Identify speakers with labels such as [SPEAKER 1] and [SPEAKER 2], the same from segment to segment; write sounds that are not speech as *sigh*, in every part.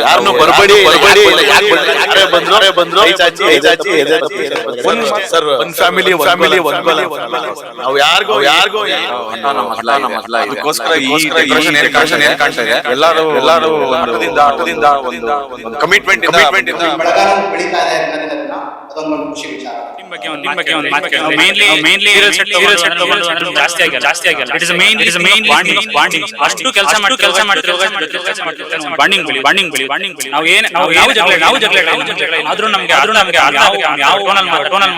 [SPEAKER 1] ಯಾರನ್ನು ಬರಬೇಡಿ ಬರಬೇಡಿ ಬಂದ್ರು ಬಂದ್ರು ಸರ್ ಒಂದ್ ಫ್ಯಾಮಿಲಿ ಫ್ಯಾಮಿಲಿ ಒಂದ್ ಗೋಲ ನಾವು ಯಾರಿಗೋ ಯಾರಿಗೋ ಅದಕ್ಕೋಸ್ಕರ ಎಲ್ಲರೂ ಎಲ್ಲರೂ ಹಠದಿಂದ ಹಠದಿಂದ ಒಂದು ಒಂದು ಕಮಿಟ್ಮೆಂಟ್ ಕಮಿಟ್ಮೆಂಟ್
[SPEAKER 2] ಖುಷಿ ವಿಚಾರ.
[SPEAKER 3] ನಿಮ್ ಬಗ್ಗೆ ಒಂದು ನಿಮ್ ಬಗ್ಗೆ ಒಂದು ಮಾತು mainly mainly hero set hero set ತಗೊಂಡು ಅಂದ್ರೆ ಜಾಸ್ತಿ ಆಗಿಲ್ಲ. ಅಷ್ಟು ಕೆಲಸ ಮಾಡಿ ಕೆಲಸ ಮಾಡ್ತಿರೋ ಕೆಲಸ ಮಾಡ್ತಿರೋ ಬಾಂಡಿಂಗ್ ಬೆಳಿ ಬಾಂಡಿಂಗ್ ಬೆಳಿ ಬಾಂಡಿಂಗ್ ಬೆಳಿ ನಾವು ಏನು ನಾವು ಯಾವ ಜಗಳ ನಾವು ಜಗಳ ನಾವು ಜಗಳ ಆದ್ರೂ ನಮಗೆ ಆದ್ರೂ ನಮಗೆ ಅವ್ನು ಯಾವ ಟೋನಲ್ ಟೋನಲ್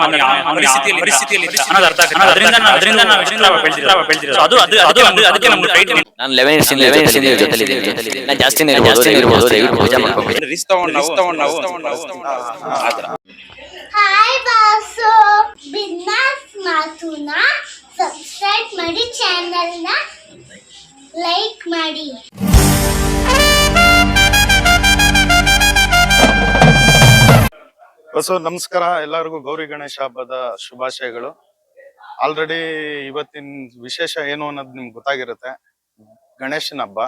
[SPEAKER 3] ಪರಿಸ್ಥಿತಿಯಲ್ಲಿ ಪರಿಸ್ಥಿತಿಯಲ್ಲಿ ಅನ್ನೋದು ಅರ್ಥ ಆಗ್ತದೆ ಅದರಿಂದ ನಾವು ಅದರಿಂದ ನಾವು ಇದರಿಂದ ಬೆಳೆದಿರೋ ಬೆಳೆದಿರೋ ಅದು ಅದು ಅದು ಅದು ಅದಕ್ಕೆ ನಮ್ಗೆ ಟೈಟ್
[SPEAKER 4] ನಾನು ಲೆವೆನ್ ಇಯರ್ಸ್ ಲೆವೆನ್ ಇಯರ್ಸ್ ಇಂದ ಜೊತೆಲಿ ಇದ್ದೀನಿ ನಾನು ಜಾಸ್ತಿನೇ ಇರ್ಬೋದು ಇರ್ಬೋದು ದಯವಿಟ್ಟು ಪೂಜೆ ಮಾಡ್ಕೊಂಡು
[SPEAKER 3] ರಿಸ್ ತಗೊಂಡು ನಾವು ತಗೊಂಡು ನಾವು ಆತರ
[SPEAKER 5] ಹಾಯ್ ಬಾಸು ಬಿಸ್ನೆಸ್ ಮಾತುನ ಸಬ್ಸ್ಕ್ರೈಬ್ ಮಾಡಿ ಚಾನಲ್ನ ಲೈಕ್ ಮಾಡಿ
[SPEAKER 6] ಬಸವ ನಮಸ್ಕಾರ. ಎಲ್ಲರಿಗೂ ಗೌರಿ ಗಣೇಶ ಹಬ್ಬದ ಶುಭಾಶಯಗಳು. ಆಲ್ರೆಡಿ ಇವತ್ತಿನ ವಿಶೇಷ ಏನು ಅನ್ನೋದು ನಿಮ್ಗೆ ಗೊತ್ತಾಗಿರುತ್ತೆ. ಗಣೇಶನ ಹಬ್ಬ.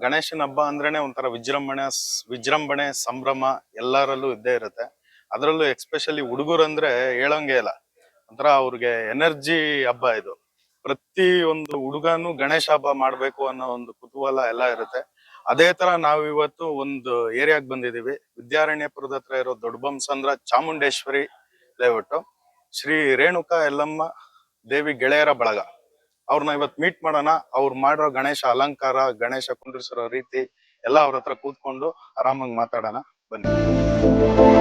[SPEAKER 6] ಗಣೇಶನ ಹಬ್ಬ ಅಂದ್ರೇನೆ ಒಂಥರ ವಿಜೃಂಭಣೆ, ಸ್- ವಿಜೃಂಭಣೆ, ಸಂಭ್ರಮ ಎಲ್ಲರಲ್ಲೂ ಇದ್ದೇ ಇರುತ್ತೆ. ಅದರಲ್ಲೂ ಎಕ್ಸ್ಪೆಷಲಿ ಹುಡುಗರಂದ್ರೆ ಹೇಳಂಗೆ ಇಲ್ಲ. ಒಂಥರ ಅವ್ರಿಗೆ ಎನರ್ಜಿ ಹಬ್ಬ ಇದು. ಪ್ರತಿ ಒಂದು ಹುಡುಗನು ಗಣೇಶ ಹಬ್ಬ ಮಾಡ್ಬೇಕು ಅನ್ನೋ ಒಂದು ಕುತೂಹಲ ಎಲ್ಲ ಇರುತ್ತೆ. ಅದೇ ತರ ನಾವು ಇವತ್ತು ಒಂದು ಏರಿಯಾಗ್ ಬಂದಿದೀವಿ ವಿದ್ಯಾರಣ್ಯಪುರದ ಹತ್ರ ಇರೋ ಬಂಸಂದ್ರ ಚಾಮುಂಡೇಶ್ವರಿ ಲೇಔಟ್ ಶ್ರೀ ರೇಣುಕಾ ಯಲ್ಲಮ್ಮ ದೇವಿ ಗೆಳೆಯರ ಬಳಗ. ಅವ್ರನ್ನ ಇವತ್ತು ಮೀಟ್ ಮಾಡೋಣ. ಅವ್ರು ಮಾಡಿರೋ ಗಣೇಶ ಅಲಂಕಾರ, ಗಣೇಶ ಕುಂಡ್ರಿಸಿರೋ ರೀತಿ ಎಲ್ಲ ಅವ್ರ ಹತ್ರ ಕೂತ್ಕೊಂಡು ಆರಾಮಾಗಿ ಮಾತಾಡೋಣ. ಬನ್ನಿ.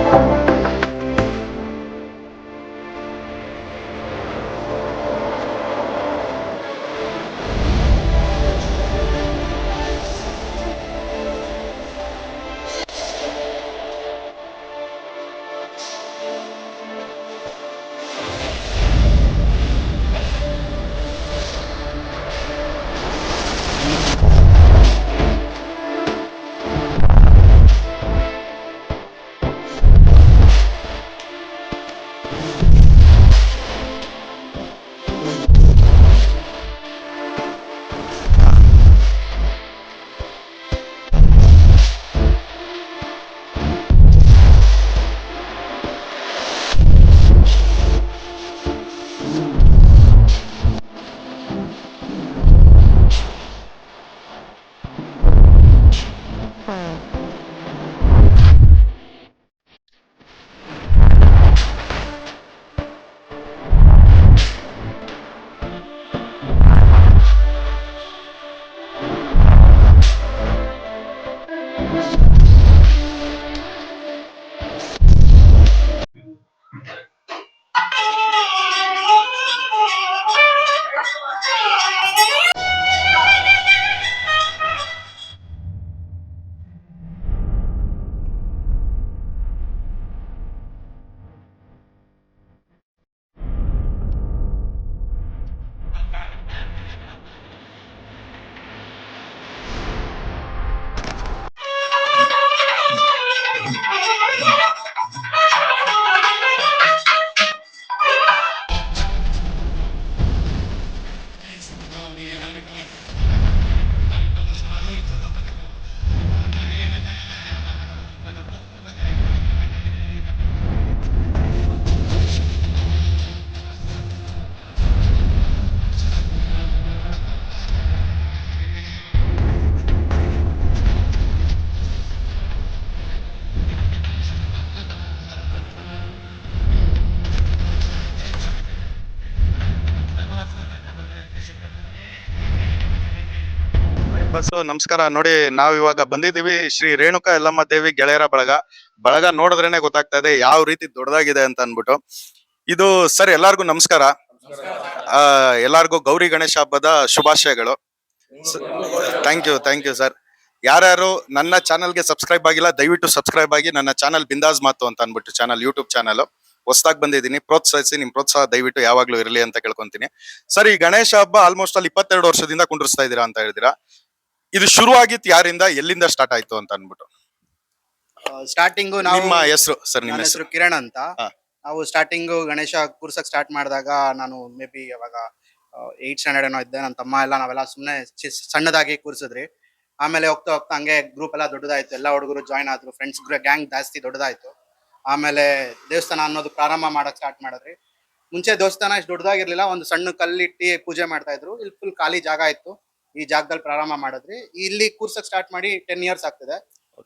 [SPEAKER 6] ಬಸ್ಸು ನಮಸ್ಕಾರ. ನೋಡಿ ನಾವ್ ಇವಾಗ ಬಂದಿದೀವಿ ಶ್ರೀ ರೇಣುಕಾ ಎಲ್ಲಮ್ಮ ದೇವಿ ಗೆಳೆಯರ ಬಳಗ. ಬಳಗ ನೋಡಿದ್ರೇನೆ ಗೊತ್ತಾಗ್ತಾ ಇದೆ ಯಾವ ರೀತಿ ದೊಡ್ಡದಾಗಿದೆ ಅಂತ ಅನ್ಬಿಟ್ಟು ಇದು ಸರ್ ಎಲ್ಲಾರ್ಗು ನಮಸ್ಕಾರ. ಆ, ಎಲ್ಲಾರ್ಗು ಗೌರಿ ಗಣೇಶ ಹಬ್ಬದ ಶುಭಾಶಯಗಳು. Thank you thank you sir ಯಾರ್ಯಾರು ನನ್ನ ಚಾನಲ್ಗೆ ಸಬ್ಸ್ಕ್ರೈಬ್ ಆಗಿಲ್ಲ ದಯವಿಟ್ಟು ಸಬ್ಸ್ಕ್ರೈಬ್ ಆಗಿ ನನ್ನ ಚಾನಲ್ ಬಿಂದಾಜ್ ಮಾತು ಅಂತ ಅನ್ಬಿಟ್ಟು ಚಾನಲ್ ಯೂಟ್ಯೂಬ್ ಚಾನಲ್ ಹೊಸದಾಗಿ ಬಂದಿದ್ದೀನಿ. ಪ್ರೋತ್ಸಾಹಿಸಿ ನಿಮ್ ಪ್ರೋತ್ಸಾಹ ದಯವಿಟ್ಟು ಯಾವಾಗ್ಲೂ ಇರಲಿ ಅಂತ ಕೇಳ್ಕೊಂತೀನಿ. ಸರ್ ಈ ಗಣೇಶ ಹಬ್ಬ ಆಲ್ಮೋಸ್ಟ್ ಅಲ್ಲಿ ಇಪ್ಪತ್ತೆರಡು ವರ್ಷದಿಂದ ಕುಂಡ್ರಿಸ್ತಾ ಇದ್ದೀರಾ ಅಂತ ಹೇಳಿದಿರಾ ಇದು ಶುರು ಆಗಿತ್ತು ಯಾರಿಂದ? ಎಲ್ಲಿಂದ ಸ್ಟಾರ್ಟ್ ಆಯ್ತು ಅಂತ ಅನ್ಬಿಟ್ಟು
[SPEAKER 2] ಸ್ಟಾರ್ಟಿಂಗು ನಾವು
[SPEAKER 6] ನಿಮ್ಮ ಹೆಸರು ಸರ್ ನಿಮ್ಮ
[SPEAKER 2] ನನ್ನ
[SPEAKER 6] ಹೆಸರು.
[SPEAKER 2] ಹೆಸರು ಕಿರಣ್ ಅಂತ.
[SPEAKER 6] ಹಾ.
[SPEAKER 2] ನಾವು ಸ್ಟಾರ್ಟಿಂಗ್ ಗಣೇಶ ಕೂರ್ಸಕ್ ಸ್ಟಾರ್ಟ್ ಮಾಡಿದಾಗ ನಾನು ಮೇ ಬಿ ಅವಾಗ ಏಯ್ಟ್ ಸ್ಟ್ಯಾಂಡರ್ಡ್ ಏನೋ ಇದ್ದೆ. ನನ್ನ ತಮ್ಮ ಎಲ್ಲ ನಾವೆಲ್ಲ ಸುಮ್ಮನೆ ಸಣ್ಣದಾಗಿ ಕೂರ್ಸಿದ್ರಿ. ಆಮೇಲೆ ಹೋಗ್ತಾ ಹೋಗ್ತಾ ಹಂಗೆ ಗ್ರೂಪ್ ಎಲ್ಲ ದೊಡ್ಡದಾಯ್ತು. ಎಲ್ಲ ಹುಡುಗರು ಜಾಯ್ನ್ ಆದ್ರು ಫ್ರೆಂಡ್ಸ್ ಗ್ಯಾಂಗ್ ಜಾಸ್ತಿ ದೊಡ್ಡದಾಯ್ತು. ಆಮೇಲೆ ದೇವಸ್ಥಾನ ಅನ್ನೋದು ಪ್ರಾರಂಭ ಮಾಡಕ್ ಸ್ಟಾರ್ಟ್ ಮಾಡಿದ್ರಿ. ಮುಂಚೆ ದೇವಸ್ಥಾನ ಇಷ್ಟು ದೊಡ್ಡದಾಗಿರ್ಲಿಲ್ಲ. ಒಂದು ಸಣ್ಣ ಕಲ್ಲಿಟ್ಟಿ ಪೂಜೆ ಮಾಡ್ತಾ ಇದ್ರು. ಇಲ್ಲಿ ಫುಲ್ ಖಾಲಿ ಜಾಗ ಇತ್ತು. ಈ ಜಾಗದಲ್ಲಿ ಪ್ರಾರಂಭ ಮಾಡಿದ್ರಿ. ಇಲ್ಲಿ ಕೂರ್ಸಕ್ ಸ್ಟಾರ್ಟ್ ಮಾಡಿ ಟೆನ್ ಇಯರ್ಸ್ ಆಗ್ತಿದೆ.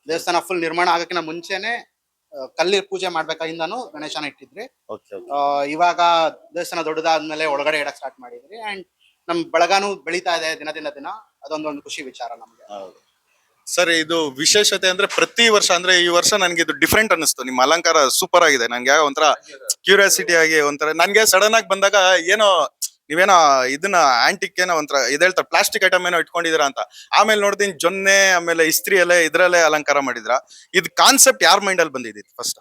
[SPEAKER 2] ದೇವಸ್ಥಾನ ಫುಲ್ ನಿರ್ಮಾಣ ಆಗಕ್ಕಿಂತ ಮುಂಚೆನೆ ಕಲ್ಲಿ ಪೂಜೆ ಮಾಡ್ಬೇಕಾಗಿಂದನು ಗಣೇಶನ ಇಟ್ಟಿದ್ರಿ. ಆ, ಇವಾಗ ದೇವಸ್ಥಾನ ದೊಡ್ಡದಾದ್ಮೇಲೆ ಒಳಗಡೆ ಇಡಕ್ ಸ್ಟಾರ್ಟ್ ಮಾಡಿದ್ರಿ. ಅಂಡ್ ನಮ್ ಬಳಗಾನು ಬೆಳೀತಾ ಇದೆ ದಿನ ದಿನ. ದಿನ ಅದೊಂದೊಂದು ಖುಷಿ ವಿಚಾರ ನಮ್ಗೆ.
[SPEAKER 6] ಸರ್ ಇದು ವಿಶೇಷತೆ ಅಂದ್ರೆ ಪ್ರತಿ ವರ್ಷ ಅಂದ್ರೆ ಈ ವರ್ಷ ನನ್ಗೆ ಇದು ಡಿಫ್ರೆಂಟ್ ಅನಿಸ್ತು ನಿಮ್ಮ ಅಲಂಕಾರ ಸೂಪರ್ ಆಗಿದೆ. ನನ್ಗೆ ಯಾವಾಗ ಒಂಥರ ಕ್ಯೂರಿಯಾಸಿಟಿ ಆಗಿ ಒಂಥರ ನನ್ಗೆ ಸಡನ್ ಆಗಿ ಬಂದಾಗ ಏನೋ ನೀವೇನೋ ಇದನ್ನ ಆಂಟಿಕ್ ಏನೋ ಒಂಥರ ಇದು ಹೇಳ್ತಾರೆ ಪ್ಲಾಸ್ಟಿಕ್ ಐಟಮ್ ಏನೋ ಇಟ್ಕೊಂಡಿದ್ದೀರಾ ಅಂತ. ಆಮೇಲೆ ನೋಡ್ತೀನಿ ಜೊನ್ನೆ ಆಮೇಲೆ ಇಸ್ತ್ರಿ ಅಲ್ಲೇ ಇದ್ರಲ್ಲೇ ಅಲಂಕಾರ ಮಾಡಿದ್ರ. ಇದು ಕಾನ್ಸೆಪ್ಟ್ ಯಾರ ಮೈಂಡ್ ಅಲ್ಲಿ ಬಂದಿದ್ದು ಫಸ್ಟ್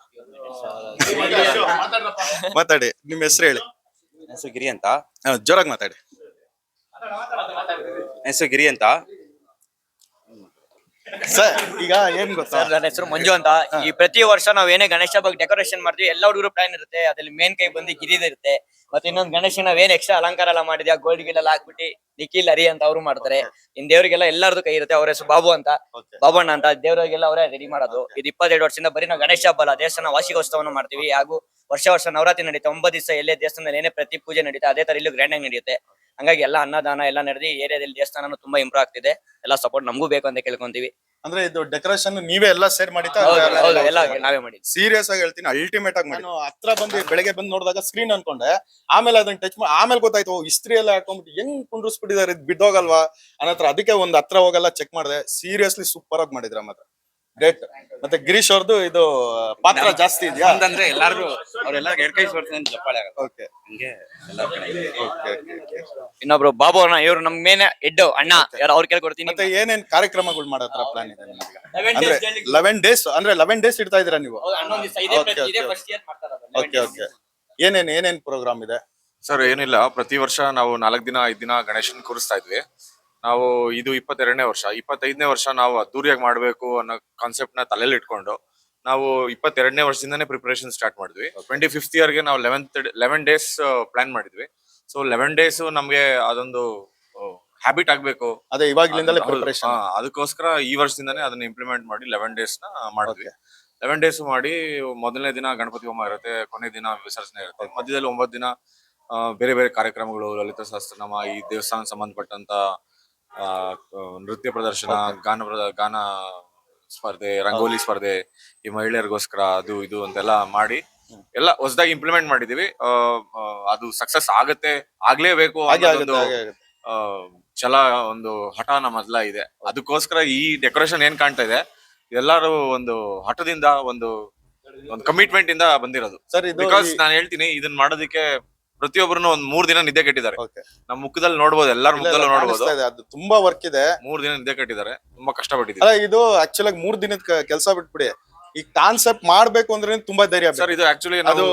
[SPEAKER 6] ಮಾತಾಡಿ ನಿಮ್ ಹೆಸರು ಹೇಳಿ.
[SPEAKER 7] ಹೆಸರು ಗಿರಿ ಅಂತ.
[SPEAKER 6] ಜೋರಾಗಿ ಮಾತಾಡಿ.
[SPEAKER 7] ಹೆಸರು ಗಿರಿ ಅಂತ.
[SPEAKER 6] ಸರ್ ಈಗ ಏನ್ ಗೊತ್ತಾ?
[SPEAKER 8] ಸರ್ ನನ್ನ ಹೆಸರು ಮಂಜು ಅಂತ. ಈ ಪ್ರತಿ ವರ್ಷ ನಾವ್ ಏನೇ ಗಣೇಶ ಹಬ್ಬ ಡೆಕೋರೇಷನ್ ಮಾಡ್ತೀವಿ ಎಲ್ಲ ಹುಡುಗರು ಪ್ಲಾನ್ ಇರುತ್ತೆ. ಅದ್ರಲ್ಲಿ ಮೇನ್ ಕೈ ಬಂದು ಗಿರಿದ ಇರುತ್ತೆ. ಮತ್ತೆ ಇನ್ನೊಂದು ಗಣೇಶ ನಾವ್ ಏನ್ ಎಕ್ಸ್ಟ್ರಾ ಅಲಂಕಾರ ಎಲ್ಲ ಮಾಡಿದ್ಯಾ ಗೋಲ್ಡ್ ಗಿಲ್ ಹಾಕ್ಬಿಟ್ಟು ನಿಖಿಲ್ ಹರಿ ಅಂತ ಅವರು ಮಾಡ್ತಾರೆ. ಇನ್ ದೇವರಿಗೆಲ್ಲ ಎಲ್ಲಾರ್ದು ಕೈ ಇರುತ್ತೆ ಅವ್ರ ಹೆಸರು ಬಾಬು ಅಂತ. ಬಾಬಣ್ಣ ಅಂತ. ದೇವ್ರಿಗೆಲ್ಲ ಅವರೇ ರೆಡಿ ಮಾಡೋದು. ಇದು ಇಪ್ಪತ್ತೆರಡು ವರ್ಷದಿಂದ ಬರೀ ನಾವು ಗಣೇಶ ಹಬ್ಬ ಅಲ್ಲ ದೇವಸ್ಥಾನ ವಾರ್ಷಿಕೋತ್ಸವವನ್ನು ಮಾಡ್ತೀವಿ. ಹಾಗೂ ವರ್ಷ ವರ್ಷ ನವರಾತ್ರಿ ನಡೀತಾ ಒಂಬತ್ತು ದಿವಸ ಎಲ್ಲೇ ದೇವಸ್ಥಾನದಲ್ಲಿ ಏನೇ ಪ್ರತಿ ಪೂಜೆ ನಡೀತಾ ಅದೇ ತರ ಇಲ್ಲೂ ಗ್ರ್ಯಾಂಡ್ ಆಗಿ ನಡೆಯುತ್ತೆ. ಹಂಗಾಗಿ ಎಲ್ಲ ಅನ್ನದಾನ ಎಲ್ಲ ನಡೆದಿ ಏರಿಯಾದಲ್ಲಿ ದೇವಸ್ಥಾನನು ತುಂಬಾ ಇಂಪ್ರೂವ್ ಆಗ್ತಿದೆ. ಎಲ್ಲ ಸಪೋರ್ಟ್ ನಮಗೂ ಬೇಕು ಅಂತ ಕೇಳ್ಕೊಂತೀವಿ.
[SPEAKER 6] ಅಂದ್ರೆ ಇದು ಡೆಕೋರೇಷನ್ ನೀವೇ ಎಲ್ಲ ಸೇರ್ ಮಾಡಿ
[SPEAKER 8] ಹೌದು ಹೌದು ಎಲ್ಲ ನಾವೇ ಮಾಡಿದ್ವಿ
[SPEAKER 6] ಸೀರಿಯಸ್ ಆಗಿ ಹೇಳ್ತೀನಿ ಅಲ್ಟಿಮೇಟ್ ಆಗಿ ಮಾಡಿ ನಾನು ಹತ್ರ ಬಂದು ಬೆಳಗ್ಗೆ ಬಂದು ನೋಡಿದಾಗ ಸ್ಕ್ರೀನ್ ಅನ್ಕೊಂಡೆ. ಆಮೇಲೆ ಅದನ್ನ ಟಚ್ ಮಾಡಿ ಆಮೇಲೆ ಗೊತ್ತಾಯ್ತು ಓ, ಇಸ್ತ್ರಿ ಎಲ್ಲ ಹಾಕೊಂಡ್ಬಿಟ್ಟು ಹೆಂಗ್ ಕುಂಡ್ರಿಸ್ಬಿಟ್ಟಿದ್ದಾರೆ ಇದು ಬಿದ್ದೋಗಲ್ವಾ ಅನ್ನತ್ರ ಅದಕ್ಕೆ ಒಂದ್ ಹತ್ರ ಹೋಗಲ್ಲ ಚೆಕ್ ಮಾಡಿದೆ. ಸೀರಿಯಸ್ಲಿ ಸೂಪರ್ ಆಗಿ ಮಾಡಿದ್ರ ಮಾತ್ರ. ಗ್ರೇಟ್ ಮತ್ತೆ ಗಿರೀಶ್ ಅವ್ರದ್ದು ಇದು ಪಾತ್ರ ಜಾಸ್ತಿ ಇದೆಯಾ?
[SPEAKER 7] ಅಂದ್ರೆ ಎಲ್ಲಾರು ಅವ್ರೆಲ್ಲ ಎರಡ್ ಕೈ ಸೋರ್ಸ್ ಜಪ್ಪಾಳೆ ಆಗಲ್ಲ
[SPEAKER 6] ಓಕೆ
[SPEAKER 7] ಹಂಗೆ ಎಲ್ಲಾರ್ ಕಡೆ. ಇದೆ.
[SPEAKER 6] ಓಕೆ
[SPEAKER 8] ಇನ್ನೊಬ್ರು ಬಾಬು ಅಣ್ಣ ಇವ್ರು ನಮ್ ಮೇನ್ ಹೆಡ್ ಅಣ್ಣ ಯಾರು ಅವ್ರ ಕೇಳಿ ಕೊಡ್ತೀನಿ
[SPEAKER 6] ಮತ್ತೆ ಏನೇನ್ ಕಾರ್ಯಕ್ರಮಗಳು ಮಾಡೋ ಹತ್ರ ಪ್ಲಾನ್ ಇದೆ ನಿಮ್ಗೆ?
[SPEAKER 8] 11
[SPEAKER 6] ಅಂದ್ರೆ ಲೆವೆನ್ ಡೇಸ್ ಅಂದ್ರೆ ಲೆವೆನ್ ಡೇಸ್ ಇಡ್ತಾ ಇದೀರಾ ನೀವು?
[SPEAKER 8] ಇದೇ
[SPEAKER 6] Okay,
[SPEAKER 8] ಪ್ರತಿ- ಇದೇ
[SPEAKER 6] okay. ಓಕೆ ಓಕೆ ಏನೇನ್ ಏನೇನ್ ಪ್ರೋಗ್ರಾಮ್ ಇದೆ?
[SPEAKER 9] ಸರ್ ಏನಿಲ್ಲ. ಪ್ರತಿ ವರ್ಷ ನಾವು ನಾಲ್ಕು ದಿನ ಐದು ದಿನ ಗಣೇಶನ್ ಕೂರಿಸ್ತಾ ಇದ್ವಿ. ನಾವು ಇದು ಇಪ್ಪತ್ತೆರಡನೇ ವರ್ಷ ಇಪ್ಪತ್ತೈದನೇ ವರ್ಷ ನಾವು ಅದ್ದೂರಿಯಾಗಿ ಮಾಡಬೇಕು ಅನ್ನೋ ಕಾನ್ಸೆಪ್ಟ್ನ ತಲೆಯಲ್ಲಿ ಇಟ್ಕೊಂಡು ನಾವು ಇಪ್ಪತ್ತೆರಡನೇ ವರ್ಷದಿಂದನೇ ಪ್ರಿಪರೇಷನ್ ಸ್ಟಾರ್ಟ್ ಮಾಡಿದ್ವಿ. ಟ್ವೆಂಟಿ ಫಿಫ್ತ್ ಇಯರ್ಗೆ ನಾವು ಲೆವೆಂತ್ ಲೆವೆನ್ ಡೇಸ್ ಪ್ಲಾನ್ ಮಾಡಿದ್ವಿ. ಸೊ ಲೆವೆನ್ ಡೇಸ್ ನಮಗೆ ಅದೊಂದು ಹ್ಯಾಬಿಟ್ ಆಗಬೇಕು.
[SPEAKER 6] ಅದೇ ಇವಾಗಲಿಂದಲೇ ಪ್ರಿಪರೇಷನ್
[SPEAKER 9] ಅದಕ್ಕೋಸ್ಕರ ಈ ವರ್ಷದಿಂದನೇ ಅದನ್ನ ಇಂಪ್ಲಿಮೆಂಟ್ ಮಾಡಿ ಲೆವೆನ್ ಡೇಸ್ನ ಮಾಡಿದ್ವಿ. ಲೆವೆನ್ ಡೇಸ್ ಮಾಡಿ ಮೊದಲನೇ ದಿನ ಗಣಪತಿ ಹೋಮ ಇರುತ್ತೆ ಕೊನೆ ದಿನ ವಿಸರ್ಜನೆ ಇರುತ್ತೆ. ಮಧ್ಯದಲ್ಲಿ ಒಂಬತ್ತು ದಿನ ಬೇರೆ ಬೇರೆ ಕಾರ್ಯಕ್ರಮಗಳು ಲಲಿತ ಸಹಸ್ರನಾಮ ಈ ದೇವಸ್ಥಾನ ಸಂಬಂಧಪಟ್ಟಂತ ನೃತ್ಯ ಪ್ರದರ್ಶನ ಗಾನ ಪ್ರದ- ಗಾನ ಸ್ಪರ್ಧೆ ರಂಗೋಲಿ ಸ್ಪರ್ಧೆ ಈ ಮಹಿಳೆಯರಿಗೋಸ್ಕರ ಅದು ಇದು ಅಂತೆಲ್ಲ ಮಾಡಿ ಎಲ್ಲ ಹೊಸದಾಗಿ ಇಂಪ್ಲಿಮೆಂಟ್ ಮಾಡಿದೀವಿ ಆ, ಆ, ಅದು ಸಕ್ಸಸ್ ಆಗತ್ತೆ ಆಗ್ಲೇಬೇಕು
[SPEAKER 6] ಹಾಗೆ ಆಗುತ್ತೆ
[SPEAKER 9] ಅನ್ನೋದೊಂದು
[SPEAKER 6] ಹಾಗೆ ಆಗುತ್ತೆ.
[SPEAKER 9] ಆ, ಛಲ ಒಂದು ಹಠ ನಮ್ಮದ್ಲ ಇದೆ. ಅದಕ್ಕೋಸ್ಕರ ಈ ಡೆಕೋರೇಷನ್ ಏನ್ ಕಾಣ್ತಾ ಇದೆ? ಎಲ್ಲರೂ ಒಂದು ಹಠದಿಂದ ಒಂದು ಒಂದು ಕಮಿಟ್ಮೆಂಟ್ ಇಂದ ಬಂದಿರೋದು.
[SPEAKER 6] ಸರ್ ಇದು
[SPEAKER 9] ಬಿಕಾಸ್ ನಾನು ಹೇಳ್ತೀನಿ ಇದನ್ನ ಮಾಡೋದಕ್ಕೆ ಪ್ರತಿಯೊಬ್ಬರು ಒಂದ್ ಮೂರ್ ದಿನ ನಿದ್ದೆ ಕಟ್ಟಿದ್ದಾರೆ.
[SPEAKER 6] ಓಕೆ
[SPEAKER 9] ನಮ್ಮ ಮುಖದಲ್ಲಿ ನೋಡಬಹುದು ಎಲ್ಲಾರ ಮುಖದಲ್ಲೂ ನೋಡಬಹುದು
[SPEAKER 6] ಅದು ತುಂಬಾ ವರ್ಕ್ ಇದೆ.
[SPEAKER 9] ಮೂರ್ ದಿನ ನಿದ್ದೆ ಕಟ್ಟಿದ್ದಾರೆ ತುಂಬಾ ಕಷ್ಟಪಟ್ಟಿದ್ದಾರೆ
[SPEAKER 6] ಅಲ್ಲ ಇದು ಆಕ್ಚುಲ್ ಆಗಿ ಮೂರ್ ದಿನದ ಕೆಲಸ ಬಿಟ್ಬಿಡಿ. ಈ ಕಾನ್ಸೆಪ್ಟ್ ಮಾಡ್ಬೇಕು ಅಂದ್ರೆ ತುಂಬಾ ಧೈರ್ಯ.
[SPEAKER 9] ಸರ್ ಇದು ಆಕ್ಚುಲಿ
[SPEAKER 6] ಅದು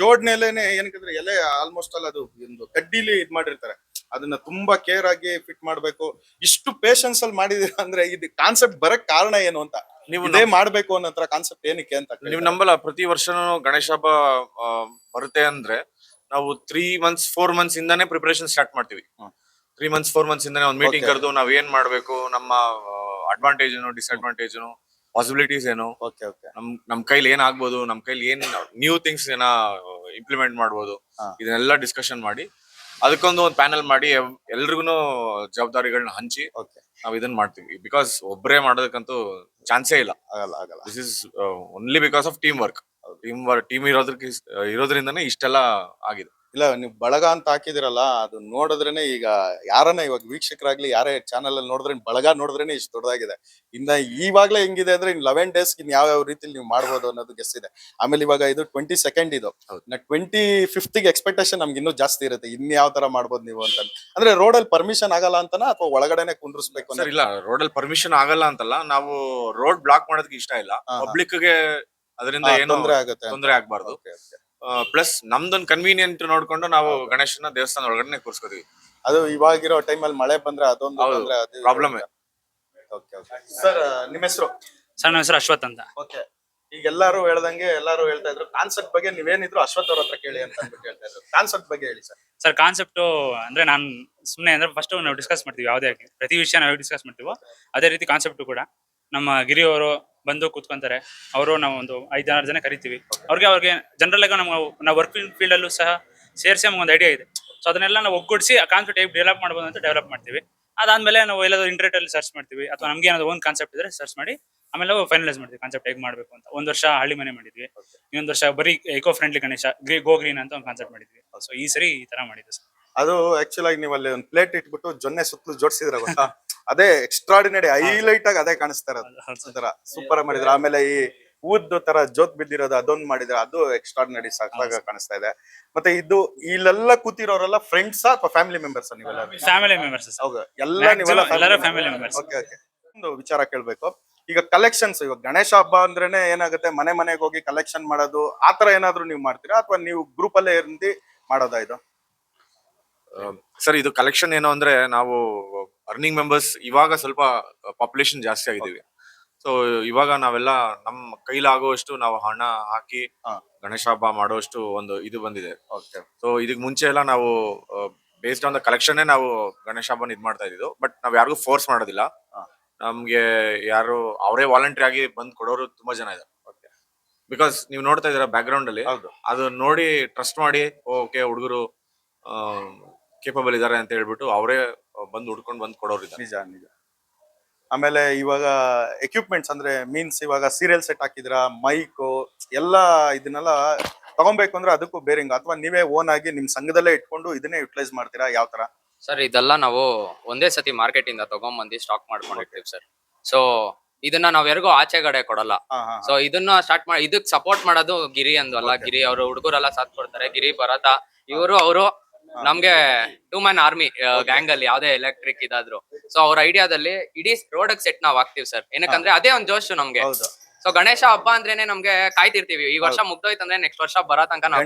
[SPEAKER 6] ಜೋಡ್ನೆಲೆನೆ ಏನಕ್ಕಂದ್ರೆ ಎಲೆ ಆಲ್ಮೋಸ್ಟ್ ಅಲ್ಲ ಅದು ಒಂದು ಕಡ್ಡಿಲಿ ಇದ್ ಮಾಡಿರ್ತಾರೆ. ಅದನ್ನ ತುಂಬಾ ಕೇರ್ ಆಗಿ ಫಿಟ್ ಮಾಡ್ಬೇಕು. ಇಷ್ಟು ಪೇಶನ್ಸ್ ಅಲ್ಲಿ ಮಾಡಿದೀರ ಅಂದ್ರೆ ಇದು ಕಾನ್ಸೆಪ್ಟ್ ಬರಕ್ ಕಾರಣ ಏನು ಅಂತ?
[SPEAKER 9] ನೀವು
[SPEAKER 6] ಇದೇ ಮಾಡ್ಬೇಕು ಅನ್ನೋ ಕಾನ್ಸೆಪ್ಟ್ ಏನಕ್ಕೆ ಅಂತ
[SPEAKER 9] ನೀವು ನಂಬಲ್ಲ ಪ್ರತಿ ವರ್ಷನೂ ಗಣೇಶ ಹಬ್ಬ ಆ, ಬರುತ್ತೆ ಅಂದ್ರೆ ನಾವು ತ್ರೀ ಮಂತ್ಸ್ ಫೋರ್ ಮಂತ್ಸ್ ಇಂದಾನೆ ಪ್ರಿಪರೇಷನ್ ಸ್ಟಾರ್ಟ್ ಮಾಡ್ತೀವಿ. ತ್ರೀ ಮಂತ್ಸ್ ಫೋರ್ ಮಂತ್ಸ್ ಇಂದಾನೆ ಒಂದು ಮೀಟಿಂಗ್. ಕರೆದು ನಾವ್ ಏನ್ ಮಾಡ್ಬೇಕು ನಮ್ಮ ಅಡ್ವಾಂಟೇಜ್ ಏನು ಡಿಸ್ಅಡ್ವಾಂಟೇಜ್ ಏನು ಪಾಸಿಬಿಲಿಟೀಸ್ ಏನು
[SPEAKER 6] ಓಕೆ ಓಕೆ
[SPEAKER 9] ನಮ್ ನಮ್ ಕೈಲಿ ಏನ್ ಆಗ್ಬೋದು ನಮ್ ಕೈಲಿ ಏನ್ ನ್ಯೂ ಥಿಂಗ್ಸ್ ಏನ ಇಂಪ್ಲಿಮೆಂಟ್ ಮಾಡ್ಬೋದು. ಇದನ್ನೆಲ್ಲ ಡಿಸ್ಕಷನ್ ಮಾಡಿ ಅದಕ್ಕೊಂದು ಒಂದು ಪ್ಯಾನಲ್ ಮಾಡಿ ಎಲ್ರಿಗೂ ಜವಾಬ್ದಾರಿಗಳನ್ನ ಹಂಚಿ
[SPEAKER 6] ಓಕೆ
[SPEAKER 9] ನಾವ್ ಇದನ್ನ ಮಾಡ್ತೀವಿ. ಬಿಕಾಸ್ ಒಬ್ಬರೇ ಮಾಡೋದಕ್ಕಂತೂ ಚಾನ್ಸೇ ಇಲ್ಲ.
[SPEAKER 6] ಆಗಲ್ಲ ಆಗಲ್ಲ.
[SPEAKER 9] This is only because of team work team team ಇರೋದಕ್ಕೆ ಇರೋದ್ರಿಂದನೇ ಇಷ್ಟೆಲ್ಲ ಆಗಿದೆ.
[SPEAKER 6] ಇಲ್ಲ ನೀವು ಬಳಗ ಅಂತ ಹಾಕಿದಿರಲ್ಲ ಅದು ನೋಡಿದ್ರೇನೆ ಈಗ ಯಾರನ್ನ ಇವಾಗ ವೀಕ್ಷಕರಾಗ್ಲಿ ಯಾರೇ ಚಾನಲ್ ಅಲ್ಲಿ ನೋಡಿದ್ರೆ ಬಳಗ ನೋಡಿದ್ರೇನೆ ಇಷ್ಟು ದೊಡ್ಡದಾಗಿದೆ. ಇನ್ನ ಈವಾಗ್ಲೇ ಹೆಂಗಿದೆ ಅಂದ್ರೆ ಇನ್ ಲೆವೆನ್ ಡೇಸ್ ಇನ್ ಯಾವ ಯಾವ ರೀತಿಲಿ ನೀವು ಮಾಡ್ಬೋದು ಅನ್ನೋದು ಗೆಸ್ ಇದೆ. ಆಮೇಲೆ ಇವಾಗ ಇದು ಟ್ವೆಂಟಿ ಸೆಕೆಂಡ್ ಇದು. ಟ್ವೆಂಟಿ ಫಿಫ್ತ್ಗೆ ಎಕ್ಸ್ಪೆಕ್ಟೇಷನ್ ನಮ್ಗೆ ಇನ್ನೂ ಜಾಸ್ತಿ ಇರುತ್ತೆ. ಇನ್ ಯಾವ ತರ ಮಾಡ್ಬೋದು ನೀವು ಅಂತ. ಅಂದ್ರೆ ರೋಡ್ ಅಲ್ಲಿ ಪರ್ಮಿಷನ್ ಆಗಲ್ಲ ಅಂತನಾ ಅಥವಾ ಒಳಗಡೆನೆ
[SPEAKER 9] ಕುಂದ್ರಿಸ್ಬೇಕು ಇಲ್ಲ ರೋಡ್ ಅಲ್ಲಿ ಪರ್ಮಿಷನ್ ಆಗಲ್ಲ ಅಂತಲ್ಲ ನಾವು ರೋಡ್ ಬ್ಲಾಕ್ ಮಾಡೋದಕ್ಕೆ ಇಷ್ಟ ಇಲ್ಲ. ಪಬ್ಲಿಕ್ಗೆ ಅದರಿಂದ ಏನು
[SPEAKER 6] ತೊಂದ್ರೆ ಆಗುತ್ತೆ.
[SPEAKER 9] ತೊಂದರೆ ಆಗ್ಬಾರ್ದು. ಪ್ಲಸ್ ನಮ್ದೊಂದು ಕನ್ವೀನಿಯಂಟ್ ನೋಡ್ಕೊಂಡು ನಾವು ಗಣೇಶನ ದೇವಸ್ಥಾನ ಒಳಗಡೆ ಕೂರ್ಸ್ಕೋತೀವಿ.
[SPEAKER 6] ಅದು ಇವಾಗಿರೋ ಟೈಮಲ್ಲಿ ಮಳೆ ಬಂದ್ರೆ ಅದೊಂದು
[SPEAKER 9] ಪ್ರಾಬ್ಲಮ್
[SPEAKER 6] ಸರ್ ನಿಮ್ಮ ಹೆಸರು?
[SPEAKER 3] ಸರ್ ನಮ್ಮ ಹೆಸರು ಅಶ್ವಥ್ ಅಂತ.
[SPEAKER 6] ಓಕೆ. ಈಗ ಎಲ್ಲಾರು ಹೇಳ್ದಂಗೆ ಎಲ್ಲಾರು ಹೇಳ್ತಾ ಇದ್ರು. ಕಾನ್ಸೆಪ್ಟ್ ಬಗ್ಗೆ ನೀವೇನಿದ್ರು ಅಶ್ವಥ್ ಅವ್ರ ಹತ್ರ ಕೇಳಿ ಅಂತ ಅಂದ್ಬಿಟ್ಟು ಹೇಳ್ತಾ ಇದ್ರು. ಕಾನ್ಸೆಪ್ಟ್ ಬಗ್ಗೆ ಹೇಳಿ ಸರ್
[SPEAKER 3] ಸರ್ ಕಾನ್ಸೆಪ್ಟ್ ಅಂದ್ರೆ ನಾನು ಸುಮ್ಮನೆ ಅಂದ್ರೆ ಫಸ್ಟ್ ನಾವು ಡಿಸ್ಕಸ್ ಮಾಡ್ತೀವಿ ಯಾವುದೇ ಪ್ರತಿ ವಿಷಯ ನಾವು ಡಿಸ್ಕಸ್ ಮಾಡ್ತೀವೋ ಅದೇ ರೀತಿ ಕಾನ್ಸೆಪ್ಟ್ ಕೂಡ. ನಮ್ಮ ಗಿರಿ ಅವರು ಬಂದು ಕೂತ್ಕೊಂತಾರೆ. ಅವರು ನಾವು ಒಂದು ಐದಾರು ಜನ ಕರಿತೀವಿ. ಅವ್ರಿಗೆ ಅವ್ರಿಗೆ ಜನರಲ್ ಆಗಿ ನಾವು ನಾವು ವರ್ಕ್ ಫೀಲ್ಡ್ ಅಲ್ಲೂ ಸಹ ಸೇರಿಸಿ ನಮ್ಗೆ ಒಂದು ಐಡಿಯಾ ಇದೆ. ಸೊ ಅದನ್ನೆಲ್ಲ ನಾವು ಒಗ್ಗೂಡಿಸಿ ಆ ಕಾನ್ಸೆಪ್ಟ್ ಹೇಗೆ ಡೆವಲಪ್ ಮಾಡ್ಬೋದು ಅಂತ ಡೆವಲಪ್ ಮಾಡ್ತೀವಿ. ಅದಾದ್ಮೇಲೆ ನಾವು ಎಲ್ಲಾದ್ರೂ ಇಂಟರ್ನೆಟ್ ಅಲ್ಲಿ ಸರ್ಚ್ ಮಾಡ್ತೀವಿ. ಅಥವಾ ನಮ್ಗೆ ಏನಾದ್ರು ಒಂದು ಕಾನ್ಸೆಪ್ಟ್ ಇದ್ರೆ ಸರ್ಚ್ ಮಾಡಿ ಆಮೇಲೆ ನಾವು ಫೈನಲೈಸ್ ಮಾಡ್ತೀವಿ ಕಾನ್ಸೆಪ್ಟ್ ಹೇಗೆ ಮಾಡಬೇಕು ಅಂತ. ಒಂದು ವರ್ಷ ಹಳ್ಳಿ ಮನೆ ಮಾಡಿದ್ವಿ. ಇನ್ನೊಂದು ವರ್ಷ ಬರೀ ಎಕೋ ಫ್ರೆಂಡ್ಲಿ ಗಣೇಶ ಗ್ರೀ ಗೋ ಗ್ರೀನ್ ಅಂತ ಒಂದು ಕಾನ್ಸೆಪ್ಟ್ ಮಾಡಿದ್ವಿ. ಸೊ ಈ ಸರಿ ಈ ತರ ಮಾಡಿದ್ವಿ ಸರ್.
[SPEAKER 6] ಅದು ಆಕ್ಚುಲ್ ಆಗಿ ನೀವು ಅಲ್ಲಿ ಒಂದು ಪ್ಲೇಟ್ ಇಟ್ಬಿಟ್ಟು ಜೊನ್ನೆ ಸುತ್ತಲೂ ಜೋಡಿಸಿದ್ರ ಗೊತ್ತಾ? ಅದೇ ಎಕ್ಸ್ಟ್ರಾಡಿನರಿ ಹೈಲೈಟ್ ಆಗಿ ಅದೇ ಕಾಣಿಸ್ತಾ ಇರೋದು. ತರ ಸೂಪರ್ ಮಾಡಿದ್ರು. ಆಮೇಲೆ ಈ ಊದ್ದು ತರ ಜೋತ್ ಬಿದ್ದಿರೋದು ಅದೊಂದ್ ಮಾಡಿದ್ರೆ ಅದು ಎಕ್ಸ್ಟ್ರಾಡಿನರಿ ಸಾಕಾಗ ಕಾಣಿಸ್ತಾ ಇದೆ. ಮತ್ತೆ ಇದು ಇಲ್ಲೆಲ್ಲ ಕೂತಿರೋರೆಲ್ಲ ಫ್ರೆಂಡ್ಸ್ ಫ್ಯಾಮಿಲಿ ಮೆಂಬರ್ಸ್ ನೀವೆಲ್ಲ?
[SPEAKER 3] ಫ್ಯಾಮಿಲಿ ಮೆಂಬರ್ಸ್
[SPEAKER 6] ಹೌದು. ಎಲ್ಲ ನೀವೆಲ್ಲ
[SPEAKER 3] ಫ್ಯಾಮಿಲಿ ಮೆಂಬರ್ಸ್
[SPEAKER 6] ಓಕೆ ಓಕೆ ಒಂದು ವಿಚಾರ ಕೇಳ್ಬೇಕು. ಈಗ ಕಲೆಕ್ಷನ್ಸ್ ಇವಾಗ ಗಣೇಶ ಹಬ್ಬ ಅಂದ್ರೇನೆ ಏನಾಗುತ್ತೆ? ಮನೆ ಮನೆಗೆ ಹೋಗಿ ಕಲೆಕ್ಷನ್ ಮಾಡೋದು ಆತರ ಏನಾದ್ರು ನೀವು ಮಾಡ್ತೀರಾ? ಅಥವಾ ನೀವು ಗ್ರೂಪ್ ಅಲ್ಲೇ ಇರಂದಿ ಮಾಡೋದಾ ಇದು?
[SPEAKER 9] ಸರ್ ಇದು ಕಲೆಕ್ಷನ್ ಏನು ಅಂದ್ರೆ ನಾವು ಅರ್ನಿಂಗ್ ಮೆಂಬರ್ಸ್ ಇವಾಗ ಸ್ವಲ್ಪ ಪಾಪ್ಯುಲೇಷನ್ ಜಾಸ್ತಿ ಆಗಿದ್ದೀವಿ. ಸೊ ಇವಾಗ ನಾವೆಲ್ಲ ನಮ್ಮ ಕೈಲಾಗುವಷ್ಟು ನಾವು ಹಣ ಹಾಕಿ. ಗಣೇಶ ಹಬ್ಬ ಮಾಡುವಷ್ಟು ಒಂದು ಇದು ಬಂದಿದೆ.
[SPEAKER 6] ಓಕೆ
[SPEAKER 9] ಸೊ ಇದಕ್ ಮುಂಚೆ ಎಲ್ಲ ನಾವು ಬೇಸ್ಡ್ ಆನ್ ದ ಕಲೆಕ್ಷನ್ ನಾವು ಗಣೇಶ ಹಬ್ಬನ ಇದ್ ಮಾಡ್ತಾ ಇದ್ದು ಬಟ್ ನಾವ್ ಯಾರಿಗೂ ಫೋರ್ಸ್ ಮಾಡೋದಿಲ್ಲ. ನಮ್ಗೆ ಯಾರು ಅವರೇ ವಾಲಂಟ್ರಿ ಆಗಿ ಬಂದ್ ಕೊಡೋರು ತುಂಬಾ ಜನ ಇದ್ದಾರೆ. ಬಿಕಾಸ್ ನೀವು ನೋಡ್ತಾ ಇದೀರ ಬ್ಯಾಕ್ ಗ್ರೌಂಡ್ ಅಲ್ಲಿ
[SPEAKER 6] ಹೌದು.
[SPEAKER 9] ಅದು ನೋಡಿ ಟ್ರಸ್ಟ್ ಮಾಡಿ ಓಕೆ ಹುಡುಗರು ಕೇಪಬಲ್ ಇದಾರೆ ಅಂತ ಹೇಳ್ಬಿಟ್ಟು ಅವರೇ ಬಂದು ಹುಡ್ಕೊಂಡು ಬಂದು ಕೊಡೋರು ಇದ್ದಾರೆ
[SPEAKER 6] ನಿಜ ನಿಜ. ಆಮೇಲೆ ಇವಾಗ ಎಕ್ವಿಪ್ಮೆಂಟ್ಸ್ ಅಂದ್ರೆ ಮೀನ್ಸ್ ಇವಾಗ ಸೀರಿಯಲ್ ಸೆಟ್ ಹಾಕಿದ್ರ ಮೈಕ್ ಎಲ್ಲ ಇದನ್ನೆಲ್ಲ ತಗೊಬೇಕು ಅಂದ್ರೆ ಅದಕ್ಕೂ ಬೇರಿಂಗ್ ಅಥವಾ ನೀವೇ ಓನ್ ಆಗಿ ನಿಮ್ ಸಂಘದಲ್ಲೇ ಇಟ್ಕೊಂಡು ಇದನ್ನೇ ಯುಟಿಲೈಸ್ ಮಾಡ್ತೀರಾ? ಯಾವ ತರ?
[SPEAKER 10] ಸರ್ ಇದೆಲ್ಲ ನಾವು ಒಂದೇ ಸತಿ ಮಾರ್ಕೆಟ್ ಇಂದ ತಗೊಂಬಂದು ಸ್ಟಾಕ್ ಮಾಡ್ಕೊಂಡಿರ್ತೀವಿ ಸರ್. ಸೊ ಇದನ್ನ ನಾವ್ ಯಾರಿಗೂ ಆಚೆ ಕಡೆ ಕೊಡಲ್ಲ ಸೊ ಇದನ್ನ ಸ್ಟಾರ್ಟ್ ಮಾಡಿ ಇದಕ್ ಸಪೋರ್ಟ್ ಮಾಡೋದು ಗಿರಿ
[SPEAKER 6] ಅಂದ್ವಲ್ಲ.
[SPEAKER 10] ಗಿರಿ ಅವರು ಹುಡುಗರೆಲ್ಲ ಸಾಥ್ ಕೊಡ್ತಾರೆ. ಗಿರಿ ಭರತ ಇವರು ಅವರು ನಮ್ಗೆ ಟೂ ಮ್ಯಾನ್ ಆರ್ಮಿ ಗ್ಯಾಂಗ್ ಅಲ್ಲಿ ಯಾವ್ದೇ ಎಲೆಕ್ಟ್ರಿಕ್ ಇದಾದ್ರು. ಸೊ ಅವ್ರ ಐಡಿಯಾದಲ್ಲಿ ಇಡೀ ರೋಡ್ ಸೆಟ್ ನಾವ್ ಹಾಕ್ತಿವಿ ಸರ್ ಏನಕ್ಕಂದ್ರೆ ಅದೇ ಒಂದ್ ಜೋಶ್ ನಮ್ಗೆ.
[SPEAKER 6] ಹೌದು.
[SPEAKER 10] ಸೊ ಗಣೇಶ ಹಬ್ಬ ಅಂದ್ರೇನೆ ನಮ್ಗೆ ಕಾಯ್ತಿರ್ತೀವಿ. ಈ ವರ್ಷ ಮುಗ್ದೋಯ್ತಂದ್ರೆ ನೆಕ್ಸ್ಟ್ ವರ್ಷ ಬರೋ ತನಕ ನಾವು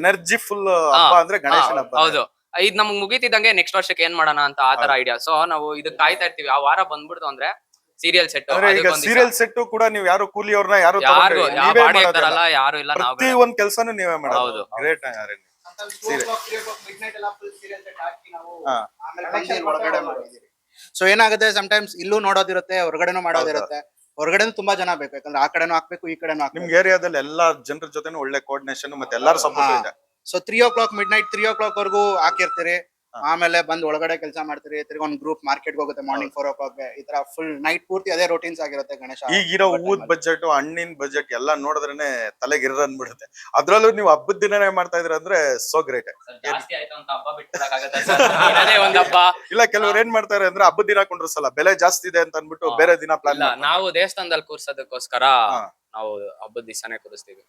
[SPEAKER 6] ಎನರ್ಜಿ ಫುಲ್ ಅಂದ್ರೆ ಗಣೇಶನ
[SPEAKER 10] ಹೌದು. ಇದ್ ನಮ್ಗ್ ಮುಗಿತಿದ್ದಂಗೆ ನೆಕ್ಸ್ಟ್ ವರ್ಷಕ್ಕೆ ಏನ್ ಮಾಡೋಣ ಅಂತ ಆ ತರ ಐಡಿಯಾ ಸೊ ನಾವು ಇದಕ್ ಕಾಯ್ತಾ ಇರ್ತೀವಿ. ಆ ವಾರ ಬಂದ್ಬಿಡ್ತು ಅಂದ್ರೆ ಸೀರಿಯಲ್ ಸೆಟ್
[SPEAKER 6] ಸೀರಿಯಲ್ ಸೆಟ್ ಕೂಡ ನೀವು ಯಾರು ಕೂಲಿ ಅವ್ರನ್ನ ಯಾರು
[SPEAKER 10] ಯಾರು ಇಲ್ಲ
[SPEAKER 6] ಪ್ರತಿ ಒಂದ್ ಕೆಲ್ಸನೂ ನೀವೇ ಮಾಡೋದು.
[SPEAKER 10] ಹೌದು.
[SPEAKER 2] ಒಳಗಡೆ ಮಾಡಿದೀರಿ ಸೊ ಏನಾಗುತ್ತೆ? ಟೈಮ್ಸ್ ಇಲ್ಲೂ ನೋಡೋದಿರುತ್ತೆ ಹೊರಗಡೆನೂ ಮಾಡೋದಿರುತ್ತೆ. ಹೊರಗಡೆ ತುಂಬಾ ಜನ ಬೇಕು. ಯಾಕಂದ್ರೆ ಆ ಕಡೆನೂ ಹಾಕ್ಬೇಕು ಈ ಕಡೆನೂ ಹಾಕ್ಬೇಕು.
[SPEAKER 6] ನಿಮ್ಗೆ ಏರಿಯಾದಲ್ಲಿ ಎಲ್ಲಾ ಜನರ ಜೊತೆನೂ ಒಳ್ಳೆ ಕೋಆರ್ಡಿನೇಷನ್ ಮತ್ತೆ ಎಲ್ಲಾರು ಸಪೋರ್ಟ್ ಇದೆ.
[SPEAKER 2] So three o'clock midnight three o'clock ವರೆಗೂ ಹಾಕಿರ್ತೀರಿ. ಆಮೇಲೆ ಬಂದ್ ಒಳಗಡೆ ಕೆಲಸ ಮಾಡ್ತೀರಿ ತಿರ್ಗಿ ಒಂದ್ ಗ್ರೂಪ್ ಮಾರ್ಕೆಟ್ ಹೋಗುತ್ತೆ ಮಾರ್ನಿಂಗ್ ಫೋರ್ ಓ ಕ್ಲಾಕ್ ಈ ತರ ಫುಲ್ ನೈಟ್ ಪೂರ್ತಿ ಅದೇ ರೋಟೀನ್ಸ್ ಆಗಿರುತ್ತೆ ಗಣೇಶ
[SPEAKER 6] ಈಗಿರೋ ಊದ್ ಬಜೆಟ್ ಹಣ್ಣಿನ ಬಜೆಟ್ ಎಲ್ಲ ನೋಡಿದ್ರೇನೆ ತಲೆಗೆ ಇರ ಅನ್ಬಿಡುತ್ತೆ. ಅದ್ರಲ್ಲೂ ನೀವು ಹಬ್ಬದ ದಿನನೇ ಮಾಡ್ತಾ ಇದ್ರ ಅಂದ್ರೆ ಸೋ ಗ್ರೇಟ್ *laughs* ಇಲ್ಲ ಕೆಲವ್ರು ಏನ್ ಮಾಡ್ತಾರೆ ಅಂದ್ರೆ ಹಬ್ಬದ ದಿನ ಕೊಂಡ್ರಸಲ್ಲ ಬೆಲೆ ಜಾಸ್ತಿ ಇದೆ ಅಂತ ಅನ್ಬಿಟ್ಟು ಬೇರೆ ದಿನ ಪ್ಲಾನ್
[SPEAKER 10] ನಾವು ದೇವಸ್ಥಾನದಲ್ಲಿ ಕೂರ್ಸೋದಕ್ಕೋಸ್ಕರ. ನಾವು ಹಬ್ಬದ ದಿವಸನೇ ಕೂರಿಸ್ತೀವಿ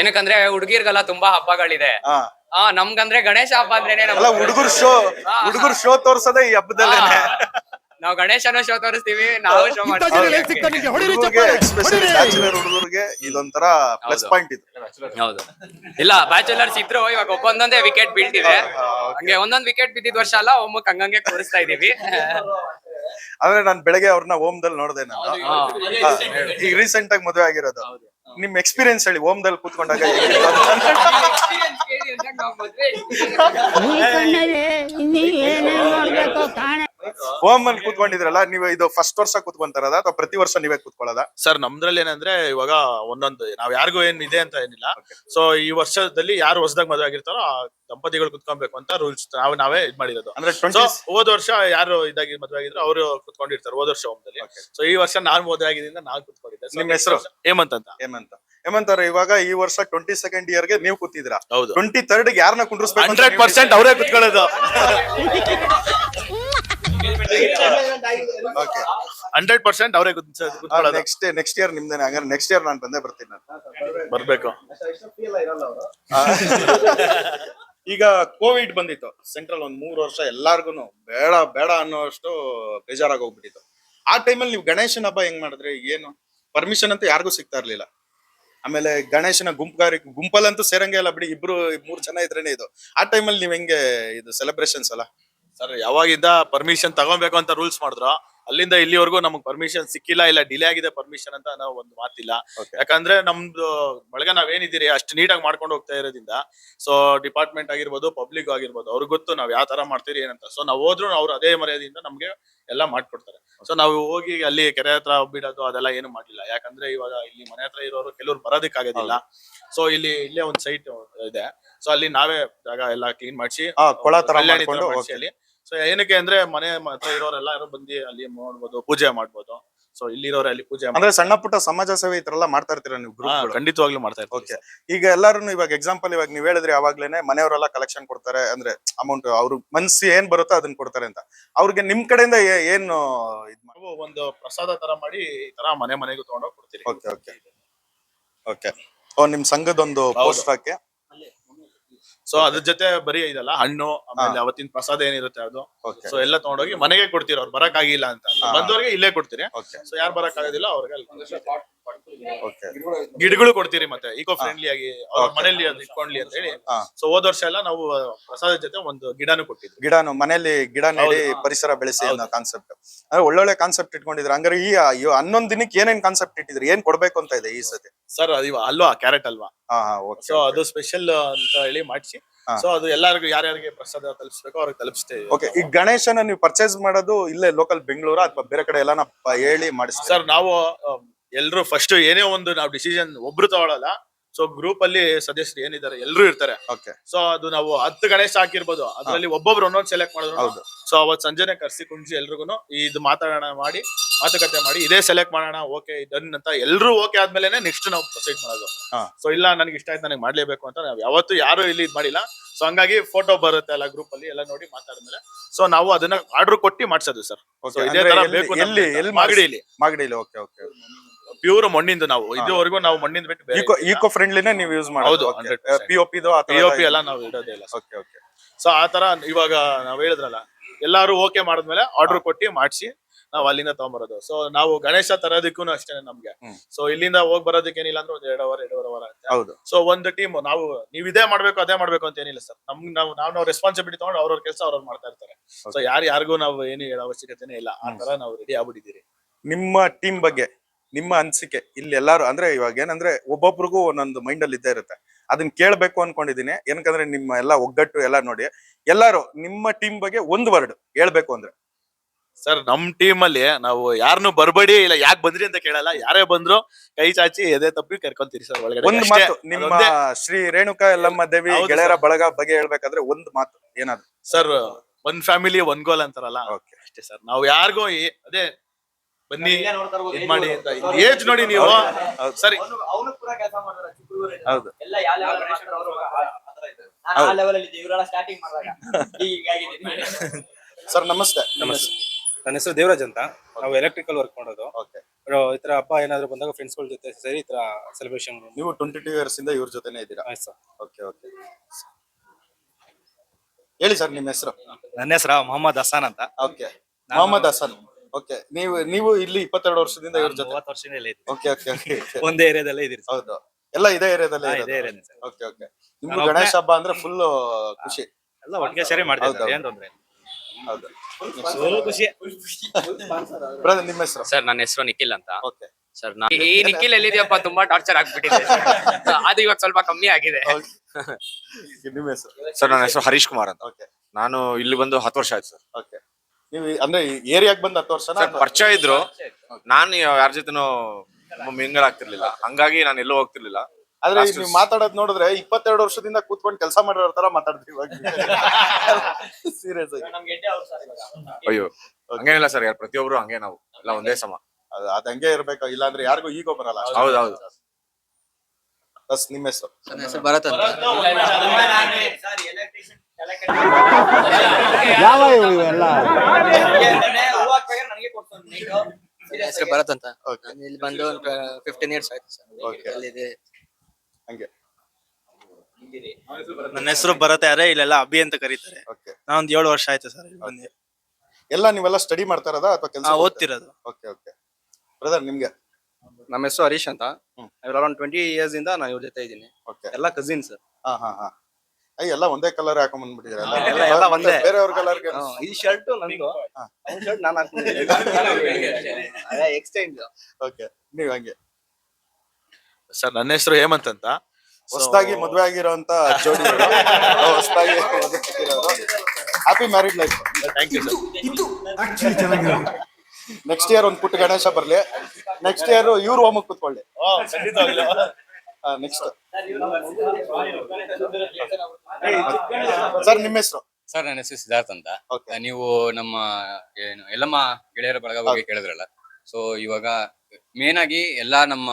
[SPEAKER 10] ಏನಕ್ಕಂದ್ರೆ ಹುಡುಗಿರ್ಗೆಲ್ಲ ತುಂಬಾ ಹಬ್ಬಗಳಿದೆ.
[SPEAKER 6] ಹಾ.
[SPEAKER 10] ಆ ನಮ್ಗಂದ್ರೆ ಗಣೇಶ ಹಬ್ಬ ಅಂದ್ರೇನೆ ಹುಡುಗರ್
[SPEAKER 6] ಅಲ್ಲ ಹುಡುಗರು ಶೋ ಹುಡುಗರ್ ಶೋ ತೋರ್ಸೋದೇ ಈ ಹಬ್ಬದಲ್ಲೇ.
[SPEAKER 10] ನಾವು ಗಣೇಶನ ಶೋ ತೋರಿಸ್ತೀವಿ ನಾವು ಶೋ ಮಾಡ್ತೀವಿ.
[SPEAKER 6] ಬ್ಯಾಚುಲರ್ ಹುಡುಗರಿಗೆ ಇದೊಂಥರ ಪ್ಲಸ್ ಪಾಯಿಂಟ್ ಇದು.
[SPEAKER 10] ಹೌದು. ಇಲ್ಲ ಬ್ಯಾಚುಲರ್ಸ್ ಇದ್ರು ಇವಾಗ ಒಬ್ಬೊಂದೊಂದೇ ವಿಕೆಟ್ ಬೀಳ್ತಿದೆ. ಹಂಗೆ ಒಂದೊಂದ್ ವಿಕೆಟ್ ಬಿದ್ದಿದ್ ವರ್ಷ ಅಲ್ಲ ಒಮ್ಮಕ್ ಹಂಗಂಗೆ ಕೂರಿಸ್ತಾ ಇದೀವಿ
[SPEAKER 6] ಅಂದ್ರೆ ನಾನ್ ಬೆಳಗ್ಗೆ ಅವ್ರನ್ನ ಓಮ್ದಲ್ಲಿ ನೋಡಿದೆ ನಾನು ಈಗ ರೀಸೆಂಟ್ ಆಗಿ ಮದುವೆ ಆಗಿರೋದು ನಿಮ್ ಎಕ್ಸ್ಪೀರಿಯನ್ಸ್ ಹೇಳಿ ಓಮ್ದಲ್ಲಿ ಕೂತ್ಕೊಂಡಾಗ? ಓಮ್ ಅಲ್ಲಿ ಕೂತ್ಕೊಂಡಿದ್ರಲ್ಲ ನೀವು ಇದು ಫಸ್ಟ್ ವರ್ಷ ಕೂತ್ಕೊಂತಾರದ ಅಥವಾ ಪ್ರತಿ ವರ್ಷ ನೀವೇ ಕೂತ್ಕೊಳ್ಳೋದ?
[SPEAKER 1] ಸರ್ ನಮ್ದ್ರಲ್ಲಿ ಏನಂದ್ರೆ ಇವಾಗ ಒಂದೊಂದು ನಾವ್ ಯಾರಿಗೂ ಏನ್ ಇದೆ ಅಂತ ಏನಿಲ್ಲ. ಸೊ ಈ ವರ್ಷದಲ್ಲಿ ಯಾರು ಹೊಸದಾಗ ಮದುವೆ ಆಗಿರ್ತಾರೋ ಆ ದಂಪತಿಗಳು ಕುತ್ಕೊಬೇಕು ಅಂತ ರೂಲ್ಸ್ ನಾವು ನಾವೇ ಇದ್ ಮಾಡಿರೋದು.
[SPEAKER 6] ಅಂದ್ರೆ
[SPEAKER 1] ಸೊ ಹೋದ ವರ್ಷ ಯಾರು ಇದಾಗಿ ಮದುವೆ ಆಗಿದ್ರು ಅವರು ಕುತ್ಕೊಂಡಿರ್ತಾರೆ ಹೋದ ವರ್ಷ ಹೋಮದಲ್ಲಿ. ಸೊ ಈ ವರ್ಷ ನಾನ್ ಮದುವೆ ಆಗಿದ್ರಿಂದ ನಾನ್ ಕುತ್ಕೊಂಡಿದ್ದೆ. ಹೆಸರು
[SPEAKER 6] ನಿಮ್ ಹೆಸ್ರು?
[SPEAKER 1] ಹೇಮಂತ್ ಅಂತ.
[SPEAKER 6] ಹೇಮಂತ್. ಹೇಮಂತ್ ಅವ್ರೆ ಇವಾಗ ಈ ವರ್ಷ ಟ್ವೆಂಟಿ ಸೆಕೆಂಡ್ ಇಯರ್ಗೆ ನೀವು ಕೂತಿದ್ರ
[SPEAKER 1] ಹೌದು.
[SPEAKER 6] ಟ್ವೆಂಟಿ ಥರ್ಡ್ ಯಾರನ್ನ ಕುಂಡ್ರಿಸ್ಬೇಕು
[SPEAKER 1] ಹಂಡ್ರೆಡ್ ಪರ್ಸೆಂಟ್ ಅವರೇ ಕುತ್ಕೊಳ್ಳೋದು. *laughs* ಹಂಡ್ರೆಡ್ ಪರ್ಸೆಂಟ್ ಅವರೇ
[SPEAKER 6] ನೆಕ್ಸ್ಟ್ ನೆಕ್ಸ್ಟ್ ಇಯರ್ ನಿಮ್ದೇನೆ. ಹಂಗಾರೆ ನೆಕ್ಸ್ಟ್ ಇಯರ್ ನಾನು ಬಂದೇ ಬರ್ತೀನಿ ನಾನು.
[SPEAKER 1] ಬರ್ಬೇಕು. *laughs*
[SPEAKER 6] ಈಗ ಕೋವಿಡ್ ಬಂದಿತ್ತು. ಸೆಂಟ್ರಲ್ ಒಂದ್ ಮೂರ್ ವರ್ಷ ಎಲ್ಲಾರ್ಗು ಬೇಡ ಬೇಡ ಅನ್ನೋಷ್ಟು ಬೇಜಾರಾಗಿ ಹೋಗ್ಬಿಟ್ಟಿತ್ತು. ಆ ಟೈಮಲ್ಲಿ ನೀವು ಗಣೇಶನ ಹಬ್ಬ ಹೆಂಗ್ ಮಾಡಿದ್ರಿ? ಏನು? ಪರ್ಮಿಷನ್ ಅಂತ ಯಾರಿಗೂ ಸಿಗ್ತಾ ಇರ್ಲಿಲ್ಲ. ಆಮೇಲೆ ಗಣೇಶನ ಗುಂಪುಗಾರಿ ಗುಂಪಲ್ಲಂತೂ ಸೇರಂಗೆ ಇಲ್ಲ ಬಿಡಿ. ಇಬ್ರು ಮೂರ್ ಜನ ಇದ್ರೇನೆ ಇದು. ಆ ಟೈಮಲ್ಲಿ ನೀವ್ ಹೆಂಗೆ ಇದು ಸೆಲೆಬ್ರೇಷನ್ಸ್ ಅಲ್ಲ?
[SPEAKER 1] ಸರ್ ಯಾವಾಗಿಂದ ಪರ್ಮಿಷನ್ ತಗೊಬೇಕು ಅಂತ ರೂಲ್ಸ್ ಮಾಡಿದ್ರು ಅಲ್ಲಿಂದ ಇಲ್ಲಿವರೆಗೂ ನಮಗೆ ಪರ್ಮಿಷನ್ ಸಿಕ್ಕಿಲ್ಲ ಇಲ್ಲ ಡಿಲೇ ಆಗಿದೆ ಪರ್ಮಿಷನ್ ಅಂತ ನಾವು ಒಂದು ಮಾತಿಲ್ಲ. ಯಾಕಂದ್ರೆ ನಮ್ದು ಬಳಗ ನಾವೇನಿದ್ದೀರಿ ಅಷ್ಟು ನೀಟಾಗಿ ಮಾಡ್ಕೊಂಡು ಹೋಗ್ತಾ ಇರೋದ್ರಿಂದ ಸೊ ಡಿಪಾರ್ಟ್ಮೆಂಟ್ ಆಗಿರ್ಬೋದು ಪಬ್ಲಿಕ್ ಆಗಿರ್ಬೋದು ಅವ್ರಿಗೆ ಗೊತ್ತು ನಾವು ಯಾವ ತರ ಮಾಡ್ತೀರಿ ಏನಂತ. ಸೊ ನಾವು ಹೋದ್ರು ಅವ್ರು ಅದೇ ಮರ್ಯಾದೆಯಿಂದ ನಮ್ಗೆ ಎಲ್ಲ ಮಾಡ್ಕೊಡ್ತಾರೆ. ಸೊ ನಾವು ಹೋಗಿ ಅಲ್ಲಿ ಕೆರೆ ಹತ್ರ ಬಿಡೋದು ಅದೆಲ್ಲ ಏನು ಮಾಡ್ಲಿಲ್ಲ ಯಾಕಂದ್ರೆ ಇವಾಗ ಇಲ್ಲಿ ಮನೆ ಹತ್ರ ಇರೋರು ಕೆಲವ್ರು ಬರೋದಕ್ಕಾಗೋದಿಲ್ಲ. ಸೊ ಇಲ್ಲಿ ಇಲ್ಲೇ ಒಂದು ಸೈಟ್ ಇದೆ. ಸೊ ಅಲ್ಲಿ ನಾವೇ ಜಾಗ ಎಲ್ಲ ಕ್ಲೀನ್ ಮಾಡಿಸಿ ಸೊ ಏನಕ್ಕೆ ಅಂದ್ರೆ ಮನೆ ಹತ್ರ ಇರೋರೆಲ್ಲ ಯಾರು ಬಂದು ಅಲ್ಲಿ ನೋಡ್ಬೋದು ಪೂಜೆ ಮಾಡ್ಬೋದು. ಸೊ ಇಲ್ಲಿರೋರು ಅಲ್ಲಿ ಪೂಜೆ.
[SPEAKER 6] ಅಂದ್ರೆ ಸಣ್ಣ ಪುಟ್ಟ ಸಮಾಜ ಸೇವೆ ಈ ತರ ಎಲ್ಲ ಮಾಡ್ತಾ ಇರ್ತೀರಾ ನೀವು
[SPEAKER 1] ಹಾ,
[SPEAKER 6] ಗ್ರೂಪ್
[SPEAKER 1] ಖಂಡಿತವಾಗ್ಲೂ ಮಾಡ್ತಾ ಇರ್ತೀವಿ
[SPEAKER 6] ಓಕೆ ಈಗ ಎಲ್ಲಾರು ಇವಾಗ ಎಕ್ಸಾಂಪಲ್ ಇವಾಗ ನೀವ್ ಹೇಳಿದ್ರೆ ಅವಾಗ್ಲೇನೆ ಮನೆಯವರೆಲ್ಲ ಕಲೆಕ್ಷನ್ ಕೊಡ್ತಾರೆ ಅಂದ್ರೆ ಅಮೌಂಟ್ ಅವ್ರ ಮನ್ಸಿ ಏನ್ ಬರುತ್ತೋ ಅದನ್ನ ಕೊಡ್ತಾರೆ ಅಂತ. ಅವ್ರಿಗೆ ನಿಮ್ ಕಡೆಯಿಂದ ಏ- ಏನು ಇದ್
[SPEAKER 1] ನಾವು ಒಂದು ಪ್ರಸಾದ ತರ ಮಾಡಿ ಈ ತರ ಮನೆ ಮನೆಗೂ ತಗೊಂಡೋಗಿ ಕೊಡ್ತೀರಿ.
[SPEAKER 6] ಓಕೆ ಓಕೆ ಓಕೆ ಓ ನಿಮ್ ಸಂಘದೊಂದು ಪೋಸ್ಟ್ ಹಾಕಿ.
[SPEAKER 1] ಸೊ ಅದ್ರ ಜೊತೆ ಬರೀ ಇದಲ್ಲ ಹಣ್ಣು ಆಮೇಲೆ ಅವತ್ತಿನ ಪ್ರಸಾದ ಏನಿರುತ್ತೆ ಅದು. ಸೊ ಎಲ್ಲ ತಗೊಂಡೋಗಿ ಮನೆಗೆ ಕೊಡ್ತೀರಿ ಅವ್ರು ಬರಕ್ ಆಗಿಲ್ಲ ಅಂತ.
[SPEAKER 6] ಬಂದವರಿಗೆ
[SPEAKER 1] ಬಂದವ್ರಿಗೆ ಇಲ್ಲೇ ಕೊಡ್ತೀರಿ. ಸೊ ಯಾರು ಬರಕ್ ಆಗೋದಿಲ್ಲ ಅವ್ರಿಗೆ ಅಲ್ಲಿ ಗಿಡಗಳು ಕೊಡ್ತೀರಿ ಮತ್ತೆ ಈಕೋ ಫ್ರೆಂಡ್ಲಿ ಆಗಿ ಅವ್ರ. ಮನೆಯಲ್ಲಿ ಅದು ಇಟ್ಕೊಂಡ್ಲಿ ಅಂತ ಹೇಳಿ.
[SPEAKER 6] ಹಾ.
[SPEAKER 1] ಸೊ ಹೋದ ವರ್ಷ ಎಲ್ಲ ನಾವು ಪ್ರಸಾದ ಜೊತೆ ಒಂದು ಗಿಡನು ಕೊಟ್ಟಿದ್ವಿ.
[SPEAKER 6] ಗಿಡನು ಮನೆಯಲ್ಲಿ ಗಿಡ ನೆಡಿ ಪರಿಸರ ಬೆಳೆಸಿ. ಅನ್ನೋ ಕಾನ್ಸೆಪ್ಟ್ ಅಂದ್ರೆ ಒಳ್ಳೊಳ್ಳೆ ಕಾನ್ಸೆಪ್ಟ್ ಇಟ್ಕೊಂಡಿದ್ರು. ಹಂಗಾರೆ ಈ ಈ ಹನ್ನೊಂದ್ ದಿನಕ್ಕೆ ಏನೇನ್ ಕಾನ್ಸೆಪ್ಟ್ ಇಟ್ಟಿದ್ರಿ? ಏನ್ ಕೊಡ್ಬೇಕು ಅಂತ ಇದೆ ಈ ಸತಿ?
[SPEAKER 1] ಸರ್ ಅದು ಇವ- ಅಲ್ವಾ ಕ್ಯಾರೆಟ್ ಅಲ್ವಾ?
[SPEAKER 6] ಹಾ ಹಾ ಓಕೆ
[SPEAKER 1] ಸೊ ಅದು ಸ್ಪೆಷಲ್ ಅಂತ ಹೇಳಿ ಮಾಡಿಸಿ.
[SPEAKER 6] ಹಾ.
[SPEAKER 1] ಸೊ ಅದು ಎಲ್ಲರಿಗೂ ಯಾರ್ಯಾರಿಗೆ ಪ್ರಸಾದ ತಲುಪಿಸ್ಬೇಕು ಅವ್ರಿಗೆ ತಲುಪಿಸ್ತೇವೆ.
[SPEAKER 6] ಓಕೆ ಈ ಗಣೇಶನ ನೀವು ಪರ್ಚೇಸ್ ಮಾಡೋದು ಇಲ್ಲೇ ಲೋಕಲ್ ಬೆಂಗಳೂರು ಅಥವಾ ಬೇರೆ ಕಡೆ ಎಲ್ಲಾನ ಪ- ಹೇಳಿ ಮಾಡಿಸ್ತಾರೆ?
[SPEAKER 1] ಸರ್ ನಾವು ಎಲ್ಲರೂ ಫಸ್ಟ್ ಏನೇ ಒಂದು ನಾವು ಡಿಸಿಷನ್ ಒಬ್ರು ತಗೊಳಲ್ಲ. ಸೊ ಗ್ರೂಪ್ ಅಲ್ಲಿ ಸದಸ್ಯರು ಏನಿದ್ದಾರೆ ಎಲ್ಲರೂ ಇರ್ತಾರೆ.
[SPEAKER 6] ಓಕೆ
[SPEAKER 1] ಸೊ ಅದು ನಾವು ಹತ್ತು ಗಣೇಶ ಹಾಕಿರ್ಬೋದು. ಅದ್ರಲ್ಲಿ ಒಬ್ಬೊಬ್ರು ಒಂದೊಂದು ಸೆಲೆಕ್ಟ್
[SPEAKER 6] ಮಾಡೋದು
[SPEAKER 1] ಸೊ ಅವತ್ ಸಂಜೆನೆ ಕರ್ಸಿ ಕುಂಜಿ ಎಲ್ರಿಗೂ ಇದು ಮಾತಾಡೋಣ ಮಾಡಿ ಮಾತುಕತೆ ಮಾಡಿ ಇದೇ ಸೆಲೆಕ್ಟ್ ಮಾಡೋಣ ಓಕೆ ಡನ್ ಅಂತ ಎಲ್ರು ಓಕೆ ಆದ್ಮೇಲೆ ನೆಕ್ಸ್ಟ್ ನಾವು ಪ್ರೊಸೀಡ್ ಮಾಡೋದು. ಸೊ ಇಲ್ಲ ನನಗೆ ಇಷ್ಟ ಆಯ್ತು ನನಗೆ ಮಾಡ್ಲೇಬೇಕು ಅಂತ ನಾವು ಯಾವತ್ತೂ ಯಾರು ಇಲ್ಲಿ ಇದ್ ಮಾಡಿಲ್ಲ. ಸೊ ಹಂಗಾಗಿ ಫೋಟೋ ಬರುತ್ತೆ ಅಲ್ಲ ಗ್ರೂಪ್ ಅಲ್ಲಿ ಎಲ್ಲ ನೋಡಿ ಮಾತಾಡಿದ್ಮೇಲೆ ಸೊ ನಾವು ಅದನ್ನ ಆರ್ಡರ್ ಕೊಟ್ಟು ಮಾಡ್ಸೋದು ಸರ್. ಇದೇ ತರ ಬೇಕು ಮಾಗಡಿಲಿ.
[SPEAKER 6] ಮಾಗಡಿಲಿ ಓಕೆ ಓಕೆ
[SPEAKER 1] ಪ್ಯೂರ್ ಮಣ್ಣಿಂದು ನಾವು. ಇದುವರೆಗೂ ನಾವು ಮಣ್ಣಿಂದ ಬಿಟ್ಟು
[SPEAKER 6] ಈಕೋ ಈಕೋ ಫ್ರೆಂಡ್ಲಿನೇ ನೀವು ಯೂಸ್
[SPEAKER 1] ಹೌದು,
[SPEAKER 6] ಮಾಡೋದು
[SPEAKER 1] 100%.
[SPEAKER 6] ಪಿ ಒ ಪಿದು
[SPEAKER 1] ಪಿ ಒ ಪಿ ಎಲ್ಲ ನಾವು ಇಡೋದೇ ಇಲ್ಲ.
[SPEAKER 6] ಓಕೆ ಓಕೆ
[SPEAKER 1] ಸೊ ಆ ತರ ಇವಾಗ ನಾವ್ ಹೇಳಿದ್ರಲ್ಲ ಎಲ್ಲಾರು ಓಕೆ ಮಾಡಿದ್ಮೇಲೆ ಆರ್ಡರ್ ಕೊಟ್ಟು ಮಾಡಿಸಿ ನಾವು ಅಲ್ಲಿಂದ ತಗೊಂಬರೋದು. ಸೊ ನಾವು ಗಣೇಶ ತರೋದಕ್ಕೂ ಅಷ್ಟೇ ನಮ್ಗೆ.
[SPEAKER 6] ಹ್ಮ್.
[SPEAKER 1] ಸೊ ಇಲ್ಲಿಂದ ಹೋಗ್ ಬರೋದಕ್ಕೆ ಏನಿಲ್ಲ ಅಂದ್ರೆ ಒಂದ್ ಎರಡು ಅವರ್ ಎರಡೂವರೆ ಅವರ್ ಆಗುತ್ತೆ.
[SPEAKER 6] ಹೌದು.
[SPEAKER 1] ಸೊ ಒಂದು ಟೀಮ್ ನಾವು ನೀವ್ ಇದೇ ಮಾಡ್ಬೇಕು ಅದೇ ಮಾಡ್ಬೇಕು ಅಂತ ಏನಿಲ್ಲ ಸರ್. ನಮ್ ನಾವು ನಾವು ನಾವು ರೆಸ್ಪಾನ್ಸಿಬಿಲಿಟಿ ತಗೊಂಡು ಅವ್ರವ್ರ ಕೆಲಸ ಅವ್ರವ್ರು ಮಾಡ್ತಾ ಇರ್ತಾರೆ. ಸೊ
[SPEAKER 6] ಯಾರ್
[SPEAKER 1] ಯಾರು ಯಾರಿಗೂ ನಾವು ಏನು ಹೇಳೋ ಅವಶ್ಯಕತೆನೇ ಇಲ್ಲ. ಆ ತರ ನಾವು ರೆಡಿ ಆಗ್ಬಿಟ್ಟಿದ್ದೀರಿ.
[SPEAKER 6] ನಿಮ್ಮ ಟೀಮ್ ಬಗ್ಗೆ ನಿಮ್ಮ ಅನಿಸಿಕೆ. ಇಲ್ಲಿ ಎಲ್ಲಾರು ಅಂದ್ರೆ ಇವಾಗ ಏನಂದ್ರೆ ಒಬ್ಬೊಬ್ರಿಗೂ ಒಂದೊಂದು ಮೈಂಡ್ ಅಲ್ಲಿ ಇದ್ದೇ ಇರುತ್ತೆ. ಅದನ್ನ ಕೇಳ್ಬೇಕು ಅನ್ಕೊಂಡಿದೀನಿ. ಏನಕಂದ್ರೆ ನಿಮ್ಮ ಎಲ್ಲ ಒಗ್ಗಟ್ಟು ಎಲ್ಲ ನೋಡಿ. ಎಲ್ಲಾರು ನಿಮ್ಮ ಟೀಮ್ ಬಗ್ಗೆ ಒಂದು ವರ್ಡ್ ಹೇಳ್ಬೇಕು ಅಂದ್ರೆ.
[SPEAKER 1] ಸರ್ ನಮ್ ಟೀಮ್ ಅಲ್ಲಿ ನಾವು ಯಾರನ್ನು ಬರ್ಬೇಡಿ ಇಲ್ಲ ಯಾಕೆ ಬಂದ್ರಿ ಅಂತ ಕೇಳಲ್ಲ. ಯಾರೇ ಬಂದ್ರು ಕೈ ಚಾಚಿ ಎದೆ ತಪ್ಪಿ ಕರ್ಕೊಂತೀರಿ ಸರ್ ಒಳಗಡೆ.
[SPEAKER 6] ಒಂದು
[SPEAKER 1] ಅಷ್ಟೇ.
[SPEAKER 6] ಮಾತು ನಿಮ್ಮ
[SPEAKER 1] ಅದೊಂದೇ.
[SPEAKER 6] ಶ್ರೀ ರೇಣುಕಾ ಎಲ್ಲಮ್ಮ ದೇವಿ
[SPEAKER 1] ಹೌದು
[SPEAKER 6] ಗೆಳೆಯರ ಬಳಗ ಬಗ್ಗೆ ಹೇಳ್ಬೇಕಾದ್ರೆ ಒಂದು ಮಾತು ಏನಾದ್ರು.
[SPEAKER 1] ಸರ್ ಒಂದ್ ಫ್ಯಾಮಿಲಿ ಒಂದ್ ಗೋಲ್ ಅಂತಾರಲ್ಲ.
[SPEAKER 6] ಓಕೆ
[SPEAKER 1] ಅಷ್ಟೇ ಸರ್ ನಾವು ಯಾರಿಗೋ ಅದೇ ಬನ್ನಿ ಇದ್ ಮಾಡಿ ಅಂತ. ಏಜ್ ನೋಡಿ ನೀವು. ಸರಿ.
[SPEAKER 8] ಅವನು ಕೂಡ ಕೆಲಸ ಮಾಡ್ತಾರೆ
[SPEAKER 6] ಹೌದು.
[SPEAKER 8] ಎಲ್ಲ ಯಾವ ಯಾವ ನಾನು ಆ ಲೆವೆಲ್ ಅಲ್ಲಿ ಇವರೆಲ್ಲ ಸ್ಟಾರ್ಟಿಂಗ್ ಮಾಡಿದಾಗ ಹೀಗಾಗಿದೆ
[SPEAKER 6] ಸರ್ ನಮಸ್ತೆ.
[SPEAKER 11] ನಮಸ್ತೆ. ನನ್ನ ಹೆಸರು ದೇವರಾಜ್ ಅಂತ. ನಾವು ಎಲೆಕ್ಟ್ರಿಕಲ್ ವರ್ಕ್ ಮಾಡೋದು.
[SPEAKER 6] ಓಕೆ
[SPEAKER 11] ಈ ತರ ಹಬ್ಬ ಏನಾದ್ರು ಬಂದಾಗ ಫ್ರೆಂಡ್ಸ್ಗಳ ಜೊತೆ ಸರಿ ಈ ತರ ಸೆಲೆಬ್ರೇಷನ್
[SPEAKER 6] ನೀವು ಟ್ವೆಂಟಿ ಟೂ ಇಯರ್ಸ್ ಇಂದ ಇವ್ರ ಜೊತೆನೇ ಇದ್ದೀರಾ?
[SPEAKER 11] ಆಯ್ತು ಸರ್.
[SPEAKER 6] ಓಕೆ ಓಕೆ ಹೇಳಿ ಸರ್ ನಿಮ್ಮ ಹೆಸರು?
[SPEAKER 11] ನನ್ನ ಹೆಸರು ಮೊಹಮ್ಮದ್ ಹಸಾನ್ ಅಂತ.
[SPEAKER 6] ಓಕೆ ಮೊಹಮ್ಮದ್ ಹಸನ್. ಓಕೆ ನೀವು ನೀವು ಇಲ್ಲಿ ಇಪ್ಪತ್ತೆರಡು ವರ್ಷದಿಂದ ಇವ್ರ ಜೊತೆ?
[SPEAKER 11] ಮೂವತ್ತು ವರ್ಷದಿಂದ ಇಲ್ಲೇ ಇದ್ದೀನಿ.
[SPEAKER 6] ಓಕೆ ಓಕೆ ಓಕೆ
[SPEAKER 11] ಒಂದೇ ಏರಿಯಾದಲ್ಲೇ ಇದೀರಿ ಸರ್.
[SPEAKER 6] ಹೌದು. ಎಲ್ಲ ಇದೇ ಏರಿಯಾದಲ್ಲಿ
[SPEAKER 11] ಹಾ, ಇದೇ.
[SPEAKER 6] ಓಕೆ ಓಕೆ ನಿಮ್ಗೆ
[SPEAKER 11] ನಾನು
[SPEAKER 6] ಗಣೇಶ ಹಬ್ಬ ಅಂದ್ರೆ ಫುಲ್ ಖುಷಿ.
[SPEAKER 11] ಎಲ್ಲ ಒಟ್ಟಿಗೆ ಸೇರಿ
[SPEAKER 6] ಹೌದು,
[SPEAKER 11] ಸರ್,
[SPEAKER 6] ಹೌದು.
[SPEAKER 11] ಏನ್ ತೊಂದ್ರೆ
[SPEAKER 6] ಹೌದು.
[SPEAKER 11] ಖುಷಿ.
[SPEAKER 6] ಬ್ರದರ್ ನಿಮ್ಮ ಹೆಸರು?
[SPEAKER 10] ಸರ್ ನನ್ನ ಹೆಸರು ನಿಖಿಲ್ ಅಂತ.
[SPEAKER 6] ಓಕೆ
[SPEAKER 10] ಸರ್ ಈ ನಿಖಿಲ್ ಎಲ್ಲಿದೆಯಪ್ಪ ತುಂಬಾ ಟಾರ್ಚರ್ ಆಗ್ಬಿಟ್ಟಿದೆ. *laughs* ಅದು ಇವಾಗ ಸ್ವಲ್ಪ ಕಮ್ಮಿ ಆಗಿದೆ. *laughs*
[SPEAKER 6] ನಿಮ್ಮ ಹೆಸರು?
[SPEAKER 9] ಸರ್ ನನ್ನ ಹೆಸರು ಹರೀಶ್ ಕುಮಾರ್ ಅಂತ.
[SPEAKER 6] ಓಕೆ
[SPEAKER 9] ನಾನು ಇಲ್ಲಿ ಬಂದು ಹತ್ತು ವರ್ಷ ಆಯ್ತು ಸರ್.
[SPEAKER 6] ಓಕೆ ನೀವು ಅಂದ್ರೆ ಏರಿಯಾಗ್ ಬಂದ್ ಹತ್ತು ವರ್ಷ
[SPEAKER 9] ಸರ್ ಪರಿಚಯ ಇದ್ರು. ನಾನು ಯಾರ ಜೊತೆನೂ ಮಿಂಗಲ್ ಆಗ್ತಿರ್ಲಿಲ್ಲ. ಹಂಗಾಗಿ ನಾನು ಎಲ್ಲೂ ಹೋಗ್ತಿರ್ಲಿಲ್ಲ.
[SPEAKER 6] ಆದ್ರೆ ನೀವು ಮಾತಾಡೋದ್ ನೋಡಿದ್ರೆ ಇಪ್ಪತ್ತೆರಡು ವರ್ಷದಿಂದ ಕೂತ್ಕೊಂಡು ಕೆಲಸ ಮಾಡಿರೋ ತರ ಮಾತಾಡ್ತೀವಿ ಇವಾಗ. *laughs* ಸೀರಿಯಸ್ ಆಗಿ.
[SPEAKER 8] ನಮ್ಗೆ ಎಡ್ಡೆ ಅವ್ರು ಸರ್ ಇವಾಗ.
[SPEAKER 9] ಅಯ್ಯೋ ಹಂಗೇನಿಲ್ಲ ಸರ್ ಯಾರು ಪ್ರತಿಯೊಬ್ರು ಹಂಗೆ ನಾವು. ಎಲ್ಲ ಒಂದೇ ಸಮ.
[SPEAKER 6] ಅದು ಅದ್ ಹಂಗೆ ಇರ್ಬೇಕು. ಇಲ್ಲಾಂದ್ರೆ ಯಾರಿಗೂ ಈಗ ಬರಲ್ಲ ಹೌದೌದು
[SPEAKER 9] ಹೌದು, ಹೌದು.
[SPEAKER 6] ಬಸ್ ನಿಮ್ಮ ಹೆಸರು.
[SPEAKER 7] ನನ್ನ ಹೆಸರು ಭರತ್ ಅಂತ.
[SPEAKER 8] ಸರ್ ಎಲೆಕ್ಟ್ರಿಷಿಯನ್
[SPEAKER 2] ಯಾವ ಇವೆಲ್ಲ?
[SPEAKER 8] ಕೊಡ್ತಾನೆ
[SPEAKER 7] ನನ್ನ ಹೆಸರು ಭರತ್ ಅಂತ ನಾನು ಇಲ್ಲಿ ಬಂದು ಫಿಫ್ಟೀನ್ ಇಯರ್ಸ್ ಆಯ್ತು
[SPEAKER 6] Okay.
[SPEAKER 7] ಸರ್ ಅಲ್ಲಿದೆ.
[SPEAKER 6] ಹಂಗೆ.
[SPEAKER 11] ನನ್ನ ಹೆಸರು ಭರತ್ ಯಾರೇ ಇಲ್ಲೆಲ್ಲ ಅಭಿ ಅಂತ ಕರೀತಾರೆ.
[SPEAKER 6] ಓಕೆ
[SPEAKER 11] ನಾನೊಂದ್ ಏಳು ವರ್ಷ ಆಯ್ತು ಸರ್ ಇಲ್ಲಿ ಬಂದು.
[SPEAKER 6] ಎಲ್ಲ ನೀವೆಲ್ಲ ಸ್ಟಡಿ ಮಾಡ್ತಾ ಇರೋದಾ ಅಥವಾ ಕೆಲಸ
[SPEAKER 11] ಓದ್ತಿರೋದು.
[SPEAKER 6] ಓಕೆ ಓಕೆ ಬ್ರದರ್ ನಿಮ್ಗೆ?
[SPEAKER 11] ನಮ್ಮ ಹೆಸರು ಹರೀಶ್ ಅಂತ.
[SPEAKER 6] ಹ್ಮ್.
[SPEAKER 11] ಅರೌಂಡ್ ಟ್ವೆಂಟಿ ಇಯರ್ಸ್ ಇಂದ ನಾನು ಇವ್ರ ಜೊತೆ ಇದ್ದೀನಿ.
[SPEAKER 6] ಓಕೆ
[SPEAKER 11] ಎಲ್ಲ ಕಸಿನ್ ಸರ್
[SPEAKER 6] ಹಾ ಹಾ ಹಾ. ಅಯ್ಯ, ಎಲ್ಲ ಒಂದೇ ಕಲರ್ ಹಾಕೊಂಡ್
[SPEAKER 2] ಎಲ್ಲ- ಎಲ್ಲ ಒಂದೇ.
[SPEAKER 6] ಬೇರೆಯವ್ರ ಕಲರ್
[SPEAKER 2] ಈ ಶರ್ಟ್ ನಂದು. ಶರ್ಟ್ ನಾನು ಎಕ್ಸ್ಚೇಂಜ್
[SPEAKER 6] ಓಕೆ ನೀವ್ ಹಂಗೆ.
[SPEAKER 1] ಸರ್ ನನ್ನ ಹೆಸರು ಹೇಮಂತ್ ಅಂತ.
[SPEAKER 6] ಹೊಸದಾಗಿ ಮದುವೆ ಆಗಿರೋಂತ ಜೋಡಿ ಹೊಸದಾಗಿ happy married life
[SPEAKER 1] thank you sir
[SPEAKER 6] next year ಒಂದ್ ಪುಟ್ಟ ಗಣೇಶ ಬರ್ಲಿ. ನೆಕ್ಸ್ಟ್ ಇಯರ್ ಇವ್ರು ಹೋಮಕ್ ಕುತ್ಕೊಳ್ಳಿ. ನೆಕ್ಸ್ಟ್ ಸರ್ ನಿಮ್ಮ ಹೆಸರು?
[SPEAKER 12] ಸರ್ ನನ್ನ ಹೆಸರು ಸಿದ್ಧಾರ್ಥ್ ಅಂತ. ನೀವು ನಮ್ಮ ಏನು ಎಲ್ಲಮ್ಮ ಗೆಳೆಯರ ಬಳಗ ಬಗ್ಗೆ ಕೇಳಿದ್ರಲ್ಲ. ಸೊ ಇವಾಗ ಮೇನ್ ಆಗಿ ಎಲ್ಲಾ ನಮ್ಮ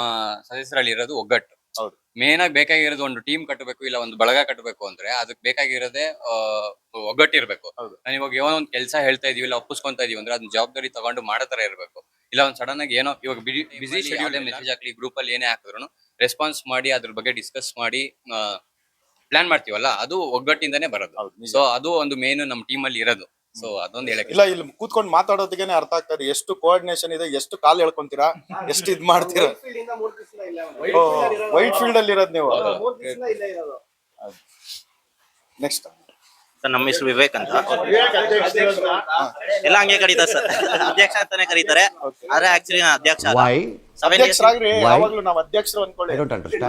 [SPEAKER 12] ಸದಸ್ಯರಲ್ಲಿ ಇರೋದು ಒಗ್ಗಟ್ಟು.
[SPEAKER 6] ಹೌದು.
[SPEAKER 12] ಮೇನ್ ಆಗಿ ಬೇಕಾಗಿರೋದು ಒಂದು ಟೀಮ್ ಕಟ್ಟಬೇಕು ಇಲ್ಲ ಒಂದು ಬಳಗ ಕಟ್ಟಬೇಕು ಅಂದ್ರೆ ಅದಕ್ಕೆ ಬೇಕಾಗಿರೋದೇ ಒಗ್ಗಟ್ಟಿರ್ಬೇಕು. ಒಗ್ಗಟ್ಟು ಇರ್ಬೇಕು
[SPEAKER 6] ಹೌದು.
[SPEAKER 12] ನಾನು ಇವಾಗ ಏನೋ ಒಂದು ಕೆಲಸ ಹೇಳ್ತಾ ಇದೀವಿ ಇಲ್ಲ ಒಪ್ಪಿಸ್ಕೊಂತ ಇದೀವಿ ಅಂದ್ರೆ ಅದನ್ನ ಜವಾಬ್ದಾರಿ ತಗೊಂಡು ಮಾಡೋ ತರ ಇರ್ಬೇಕು. ಇಲ್ಲ ಒಂದ್ ಸಡನ್ ಆಗಿ ಏನೋ ಇವಾಗ ಬಿಸಿ ಶೆಡ್ಯೂಲ್ ಮೆಸೇಜ್ ಹಾಕ್ಲಿ ಗ್ರೂಪ್ ಅಲ್ಲಿ ಏನೇ ಹಾಕಿದ್ರು ರೆಸ್ಪಾನ್ಸ್ ಮಾಡಿ ಅದ್ರ ಬಗ್ಗೆ ಡಿಸ್ಕಸ್ ಮಾಡಿ ಪ್ಲಾನ್ ಮಾಡ್ತೀವಲ್ಲ ಅದು ಒಗ್ಗಟ್ಟಿಂದಾನೇ ಬರೋದು. ಸೊ ಅದು ಒಂದು ಮೇನ್ ನಮ್ಮ ಟೀಮ್ ಅಲ್ಲಿ ಇರೋದು. ಸೊ ಅದೊಂದು ಹೇಳಕ್ಕೆ
[SPEAKER 6] ಇಲ್ಲ ಇಲ್ಲಿ ಕೂತ್ಕೊಂಡು ಮಾತಾಡೋದಕ್ಕೆ ಅರ್ಥ ಆಗ್ತದೆ ಎಷ್ಟು ಕೋಆರ್ಡಿನೇಷನ್ ಇದೆ ಎಷ್ಟು ಕಾಲ್ ಹೇಳ್ಕೊಂತೀರಾ ಎಷ್ಟು ಇದ್ ಮಾಡ್ತೀರಾ? ವೈಟ್ ಫೀಲ್ಡ್ ಅಲ್ಲಿ ಇರೋದು ನೀವು. ನೆಕ್ಸ್ಟ್
[SPEAKER 13] ಸರ್ ನಮ್ಮ ಹೆಸರು ವಿವೇಕ್ ಅಂತ. ಎಲ್ಲ ಹಂಗೆ ಕರೀತಾರೆ ಸರ್. ಅಧ್ಯಕ್ಷ ಅಂತಾನೆ ಕರೀತಾರೆ. ಆದ್ರೆ ಆಕ್ಚುಲಿ ಅಧ್ಯಕ್ಷ ಅಲ್ಲ. Seven years
[SPEAKER 6] ಅಧ್ಯಕ್ಷರಾಗ್ರಿ ಯಾವಾಗ್ಲೂ ನಾವ್ ಅಧ್ಯಕ್ಷರು ಅನ್ಕೊಳ್ಳಿ.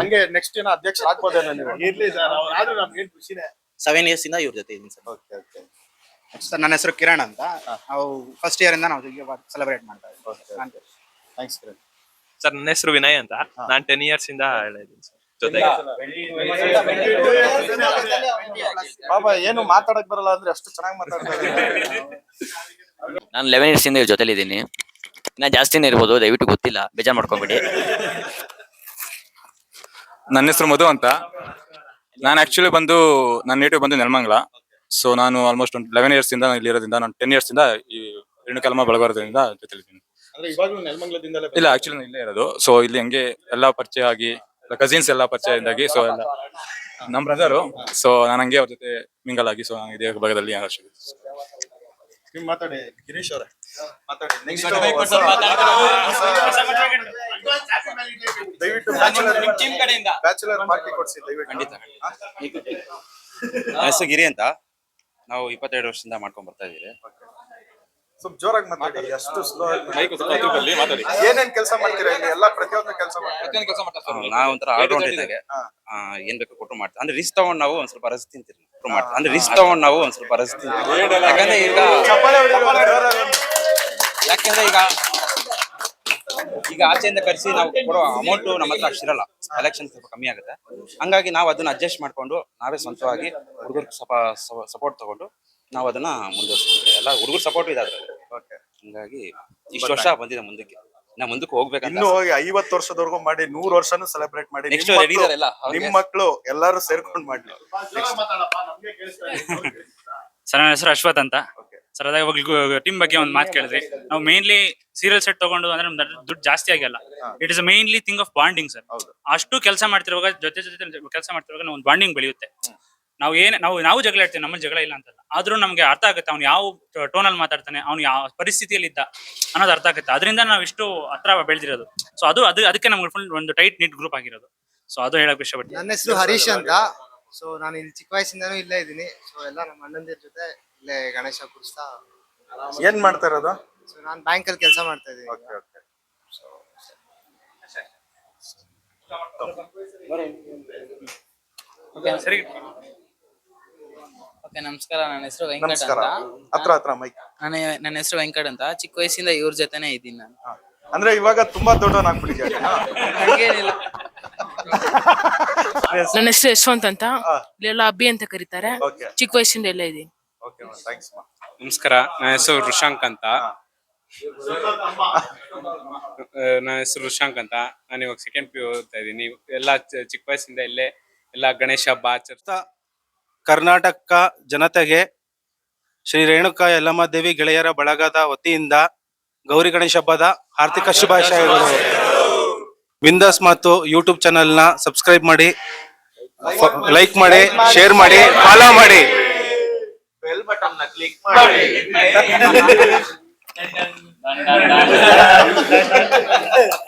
[SPEAKER 6] ಹಂಗೆ ನೆಕ್ಸ್ಟ್ ಏನೋ ಅಧ್ಯಕ್ಷ ಆಗ್ಬೋದೇನೋ ನೀವು.
[SPEAKER 1] ಇರ್ಲಿ ಸರ್ ಅವ್ರಾದ್ರೂ ನಮ್ಗೆ ಏನ್ ಖುಷಿನೇ.
[SPEAKER 13] ಸೆವೆನ್ ಇಯರ್ಸ್ ಇಂದ ಇವ್ರ ಜೊತೆ ಇದೀನಿ ಸರ್?
[SPEAKER 6] ಓಕೆ ಓಕೆ
[SPEAKER 2] ಸರ್ ನನ್ನ ಹೆಸರು ಕಿರಣ್ ಅಂತ. ನಾವು ಫಸ್ಟ್ ಇಯರ್ ಇಂದ ನಾವು ಸೆಲೆಬ್ರೇಟ್ ಮಾಡ್ತಾ ಇದ್ದೀವಿ.
[SPEAKER 6] ಥ್ಯಾಂಕ್ಸ್ ಕಿರಣ್.
[SPEAKER 11] ಸರ್ ನನ್ನ ಹೆಸರು ವಿನಯ್ ಅಂತ. ನಾನ್ ಟೆನ್ ಇಯರ್ಸ್ ಇಂದ ಹೇಳಿದ್ದೀನಿ ಸರ್. ಜೊತೆಗೆ.
[SPEAKER 6] ಬಾಬಾ ಏನು ಮಾತಾಡಕ್ ಬರಲ್ಲ ಅಂದ್ರೆ ಅಷ್ಟು ಚೆನ್ನಾಗಿ ಮಾತಾಡ್ತಾರೆ.
[SPEAKER 4] ನಾನು ಲೆವೆನ್ ಇಯರ್ಸ್ ಇಂದ ಇವ್ರ ಜೊತೆಲಿ ಇದ್ದೀನಿ. ಇನ್ನ ಜಾಸ್ತಿನೇ ಇರ್ಬೋದು ದಯವಿಟ್ಟು ಗೊತ್ತಿಲ್ಲ ಬೇಜಾರ್ ಮಾಡ್ಕೊಂಬಿಡಿ.
[SPEAKER 14] ನನ್ನ ಹೆಸರು ಮಧು ಅಂತ. ನಾನು ಆಕ್ಚುಲಿ ಬಂದು ನನ್ನ ನೇಟಿವ್ ಬಂದು ನೆಲಮಂಗ್ಲ. ಸೊ ನಾನು ಆಲ್ಮೋಸ್ಟ್ ಒಂದು ಲೆವೆನ್ ಇಯರ್ಸ್ ಇಂದ ಇಲ್ಲಿ ಇರೋದ್ರಿಂದ ನಾನು ಟೆನ್ ಇಯರ್ಸ್ ಇಂದ ಈ ರೇಣುಕಲ್ಮ ಬಳಗಾರದಿಂದ ಜೊತೆಲಿದ್ದೀನಿ
[SPEAKER 1] ಅಂದ್ರೆ ಇವಾಗ್ಲೂ ನೆಲಮಂಗಲದಿಂದಲೇ
[SPEAKER 14] ಇಲ್ಲ ಆಕ್ಚುಲಿ ನಾನು ಇಲ್ಲೇ ಇರೋದು. ಸೊ ಇಲ್ಲಿ ಹಂಗೆ ಎಲ್ಲ ಪರಿಚಯ ಆಗಿ ಕಸಿನ್ಸ್ ಎಲ್ಲ ಪರಿಚಯ ಇಂದಾಗಿ ಸೊ ಎಲ್ಲ. ನಮ್ಮ ಬ್ರದರು ಸೊ ನಾನು ಹಂಗೆ ಅವ್ರ ಜೊತೆ ಮಿಂಗಲ್ ಆಗಿ ಸೊ ಇದೇ ಭಾಗದಲ್ಲಿ
[SPEAKER 6] ನೀವು ಮಾತಾಡಿ ಗಿರೀಶ್ ಅವರೇ. ಮಾತಾಡಿ. ನೆಕ್ಸ್ಟ್ ದಯವಿಟ್ಟು ಬ್ಯಾಚುಲರ್ ಪಾರ್ಟಿ ಕೊಡ್ಸಿ ದಯವಿಟ್ಟು.
[SPEAKER 12] ಖಂಡಿತ.
[SPEAKER 13] ನನ್ನ ಹೆಸರು ಗಿರಿ ಅಂತ. ನಾವು ಇಪ್ಪತ್ತೆರಡು ವರ್ಷದಿಂದ ಮಾಡ್ಕೊಂಡ್ ಬರ್ತಾ ಇದೀವಿ
[SPEAKER 6] ಸ್ವಲ್ಪ ಜೋರಾಗಿ ಮಾತಾಡಿ ಅಷ್ಟು ಸ್ಲೋ
[SPEAKER 14] ಮಾತಾಡಿ.
[SPEAKER 6] ಏನೇನ್ ಕೆಲಸ ಮಾಡ್ತೀರಾ ಇಲ್ಲಿ? ಎಲ್ಲ ಪ್ರತಿಯೊಂದು ಕೆಲಸ ಮಾಡ್ತೀರಾ?
[SPEAKER 13] ನಾವು ಒಂಥರ ಆಲ್ರೌಂಡ್ ಇದ್ದಾಗೆ ಆ, ಏನ್ ಬೇಕು ಕೊಟ್ಟು ಮಾಡ್ತೀವಿ. ಅಂದ್ರೆ ರಿಸ್ಕ್ ತಗೊಂಡ್ ನಾವು ಒಂದ್ ಸ್ವಲ್ಪ ರಸ್ ತಿಂತೀವಿ. ಮಾಡ್ತೀವಿ. ಅಂದ್ರೆ ರಿಸ್ಕ್ ತಗೊಂಡ್ ನಾವು ಒಂದ್ ಸ್ವಲ್ಪ ರಸ್ ತಿಂತೀವಿ. ಯಾಕಂದ್ರೆ ಈಗ. ಯಾಕೆಂದ್ರೆ ಈಗ ಈಗ ಆಚೆಯಿಂದ ಕರೆಸಿ ನಾವು ಕೊಡೋ ಅಮೌಂಟ್ ನಮ್ಮ ಹತ್ರ ಅಷ್ಟಿರಲ್ಲ ಕಲೆಕ್ಷನ್ ಸ್ವಲ್ಪ ಕಮ್ಮಿ ಆಗುತ್ತೆ. ಹಂಗಾಗಿ ನಾವು ಅದನ್ನ ಅಡ್ಜಸ್ಟ್ ಮಾಡ್ಕೊಂಡು ನಾವೇ ಸ್ವಂತವಾಗಿ ಹುಡುಗರ್ ಸ್ವಲ್ಪ ಸಪೋರ್ಟ್ ತಗೊಂಡು ನಾವು ಅದನ್ನ ಮುಂದುವರಿಸ್ತೀವಿ ಎಲ್ಲ ಹುಡುಗರು ಸಪೋರ್ಟ್ ಇದೆ ಅದ್ರಲ್ಲಿ. ಹಂಗಾಗಿ ಇಷ್ಟು ವರ್ಷ ಬಂದಿದೆ ಮುಂದಕ್ಕೆ. ನಾ ಮುಂದಕ್ಕೆ ಹೋಗ್ಬೇಕಂತ
[SPEAKER 6] ಇನ್ನು ಹೋಗಿ ಐವತ್ತು ವರ್ಷದವರೆಗೂ ಮಾಡಿ ನೂರ್ ವರ್ಷನು ಸೆಲೆಬ್ರೇಟ್ ಮಾಡಿ ನಿಮ್ ಮಕ್ಕಳು ಎಲ್ಲಾರು ಸೇರ್ಕೊಂಡ್ ಮಾಡ್ಲಿ.
[SPEAKER 3] ಸರ್ ನನ್ನ ಹೆಸರು ಅಶ್ವಥ್ ಅಂತ. ಸರ್ ಅದಾಗ ಇವಾಗ ಟೀಮ್ ಬಗ್ಗೆ ಒಂದು ಮಾತು ಕೇಳಿದ್ರಿ ನಾವು ಮೇನ್ಲಿ ಸೀರಿಯಲ್ ಸೆಟ್ ತಗೊಂಡು ಅಂದ್ರೆ ನಮ್ದು ದುಡ್ಡು ಜಾಸ್ತಿ ಆಗಿಲ್ಲ. It is mainly thing of bonding sir
[SPEAKER 6] ಹೌದು.
[SPEAKER 3] ಅಷ್ಟು ಕೆಲಸ ಮಾಡ್ತಿರುವಾಗ ಜೊತೆ ಜೊತೆ ಕೆಲಸ ಮಾಡ್ತಿರುವಾಗ ನಾವು ಒಂದು ಬಾಂಡಿಂಗ್ ಬೆಳೆಯುತ್ತೆ ನಾವು ಏನ್ ನಾವು ನಾವು ಜಗಳ ಇರ್ತೀವಿ ನಮ್ಮಲ್ಲಿ ಜಗಳ ಇಲ್ಲ ಅಂತಲ್ಲ. ಆದ್ರೂ ನಮ್ಗೆ ಅರ್ಥ ಆಗುತ್ತೆ ಅವ್ನು ಯಾವ ಅಲ್ಲಿ ಮಾತಾಡ್ತಾನೆ ಅವ್ನು ಯಾವ ಪರಿಸ್ಥಿತಿಯಲ್ಲಿ ಇದ್ದ ಅನ್ನೋದು ಅರ್ಥ ಆಗುತ್ತೆ. ಅದರಿಂದ ನಾವು ಇಷ್ಟು ಹತ್ರ ಬೆಳೆದಿರೋದು. ಸೊ ಅದು ಅದು ಅದಕ್ಕೆ ನಮ್ಗೆ ಫುಲ್ ಒಂದು ಟೈಟ್ ನೀಟ್ ಗ್ರೂಪ್ ಆಗಿರೋದು. ಸೊ ಅದು ಹೇಳಕ್ ಇಷ್ಟಪಡ್ತೀನಿ.
[SPEAKER 2] ನನ್ನ ಹೆಸರು ಹರೀಶ್ ಅಂತ. ಸೊ ನಾನು ಇಲ್ಲಿ ಚಿಕ್ಕ ವಯಸ್ಸಿಂದನೂ ಇಲ್ಲೇ ಇದ್ದೀನಿ. ಸೊ ಎಲ್ಲ ನಮ್ಮ ಅಣ್ಣಂದಿರ ಜೊತೆ ಇಲ್ಲೇ ಗಣೇಶ ಕುರಿಸ್ತಾ
[SPEAKER 6] ಏನ್ ಮಾಡ್ತಾ ಇರೋದು?
[SPEAKER 2] ಸೊ ನಾನು ಬ್ಯಾಂಕಲ್ಲಿ ಕೆಲಸ ಮಾಡ್ತಾ ಇದ್ದೀನಿ.
[SPEAKER 6] ಓಕೆ ಓಕೆ
[SPEAKER 3] ಸರಿ.
[SPEAKER 7] ಓಕೆ ನಮಸ್ಕಾರ. ನನ್ನ ಹೆಸರು ವೆಂಕಟ್
[SPEAKER 6] ನಮಸ್ಕಾರ.
[SPEAKER 7] ಅಂತ
[SPEAKER 6] ಹತ್ರ ಹತ್ರ ಮೈಕ್
[SPEAKER 7] ನನ್ನ ನನ್ನ ಹೆಸರು ವೆಂಕಟ್ ಅಂತ. ಚಿಕ್ಕ ವಯಸ್ಸಿಂದ ಇವ್ರ ಜೊತೆನೆ ಇದ್ದೀನಿ ನಾನು.
[SPEAKER 6] ಅಂದ್ರೆ ಇವಾಗ ತುಂಬಾ ದೊಡ್ಡವನಾಗ್ಬಿಟ್ಟಿದ್ಯಾ
[SPEAKER 7] ಹಂಗೇನಿಲ್ಲ.
[SPEAKER 15] ನನ್ನ ಹೆಸರು ಯಶವಂತ್ ಅಂತ.
[SPEAKER 6] ಹಾ.
[SPEAKER 15] ಇಲ್ಲೆಲ್ಲ ಅಬ್ಬಿ ಅಂತ ಕರೀತಾರೆ.
[SPEAKER 6] ಓಕೆ
[SPEAKER 15] ಚಿಕ್ಕ ವಯಸ್ಸಿಂದ ಎಲ್ಲ ಇದ್ದೀನಿ.
[SPEAKER 6] ಓಕೆ ಥ್ಯಾಂಕ್ಸ್ ಮಾ
[SPEAKER 11] ನಮಸ್ಕಾರ. ನನ್ನ ಹೆಸರು ರುಶಾಂಕ್ ಅಂತ. ನನ್ನ ಹೆಸರು ರುಶಾಂಕ್ ಅಂತ. ನಾನು ಇವಾಗ ಸೆಕೆಂಡ್ ಪಿ ಓದ್ತಾ ಇದ್ದೀನಿ. ಎಲ್ಲ ಚ- ಚಿಕ್ಕ ವಯಸ್ಸಿಂದ ಇಲ್ಲೇ ಎಲ್ಲ ಗಣೇಶ ಹಬ್ಬ ಆಚರಿಸ್ತಾ
[SPEAKER 16] ಕರ್ನಾಟಕ ಜನತೆಗೆ ಶ್ರೀ ರೇಣುಕಾ ಯಲ್ಲಮ್ಮ ದೇವಿ ಗೆಳೆಯರ ಬಳಗದ ವತಿಯಿಂದ ಗೌರಿ ಗಣೇಶ ಹಬ್ಬದ ಆರ್ಥಿಕ ಶುಭಾಶಯಗಳು. ವಿಂದಾಸ್ ಮತ್ತು ಯೂಟ್ಯೂಬ್ ಚಾನೆಲ್ನ ಸಬ್ಸ್ಕ್ರೈಬ್ ಮಾಡಿ ಲೈಕ್ ಮಾಡಿ ಶೇರ್ ಮಾಡಿ. ಫಾಲೋ ಮಾಡಿ.
[SPEAKER 1] ಬೆಲ್ ಬಟನ್ನ ಕ್ಲಿಕ್ ಮಾಡಿ *laughs* *laughs*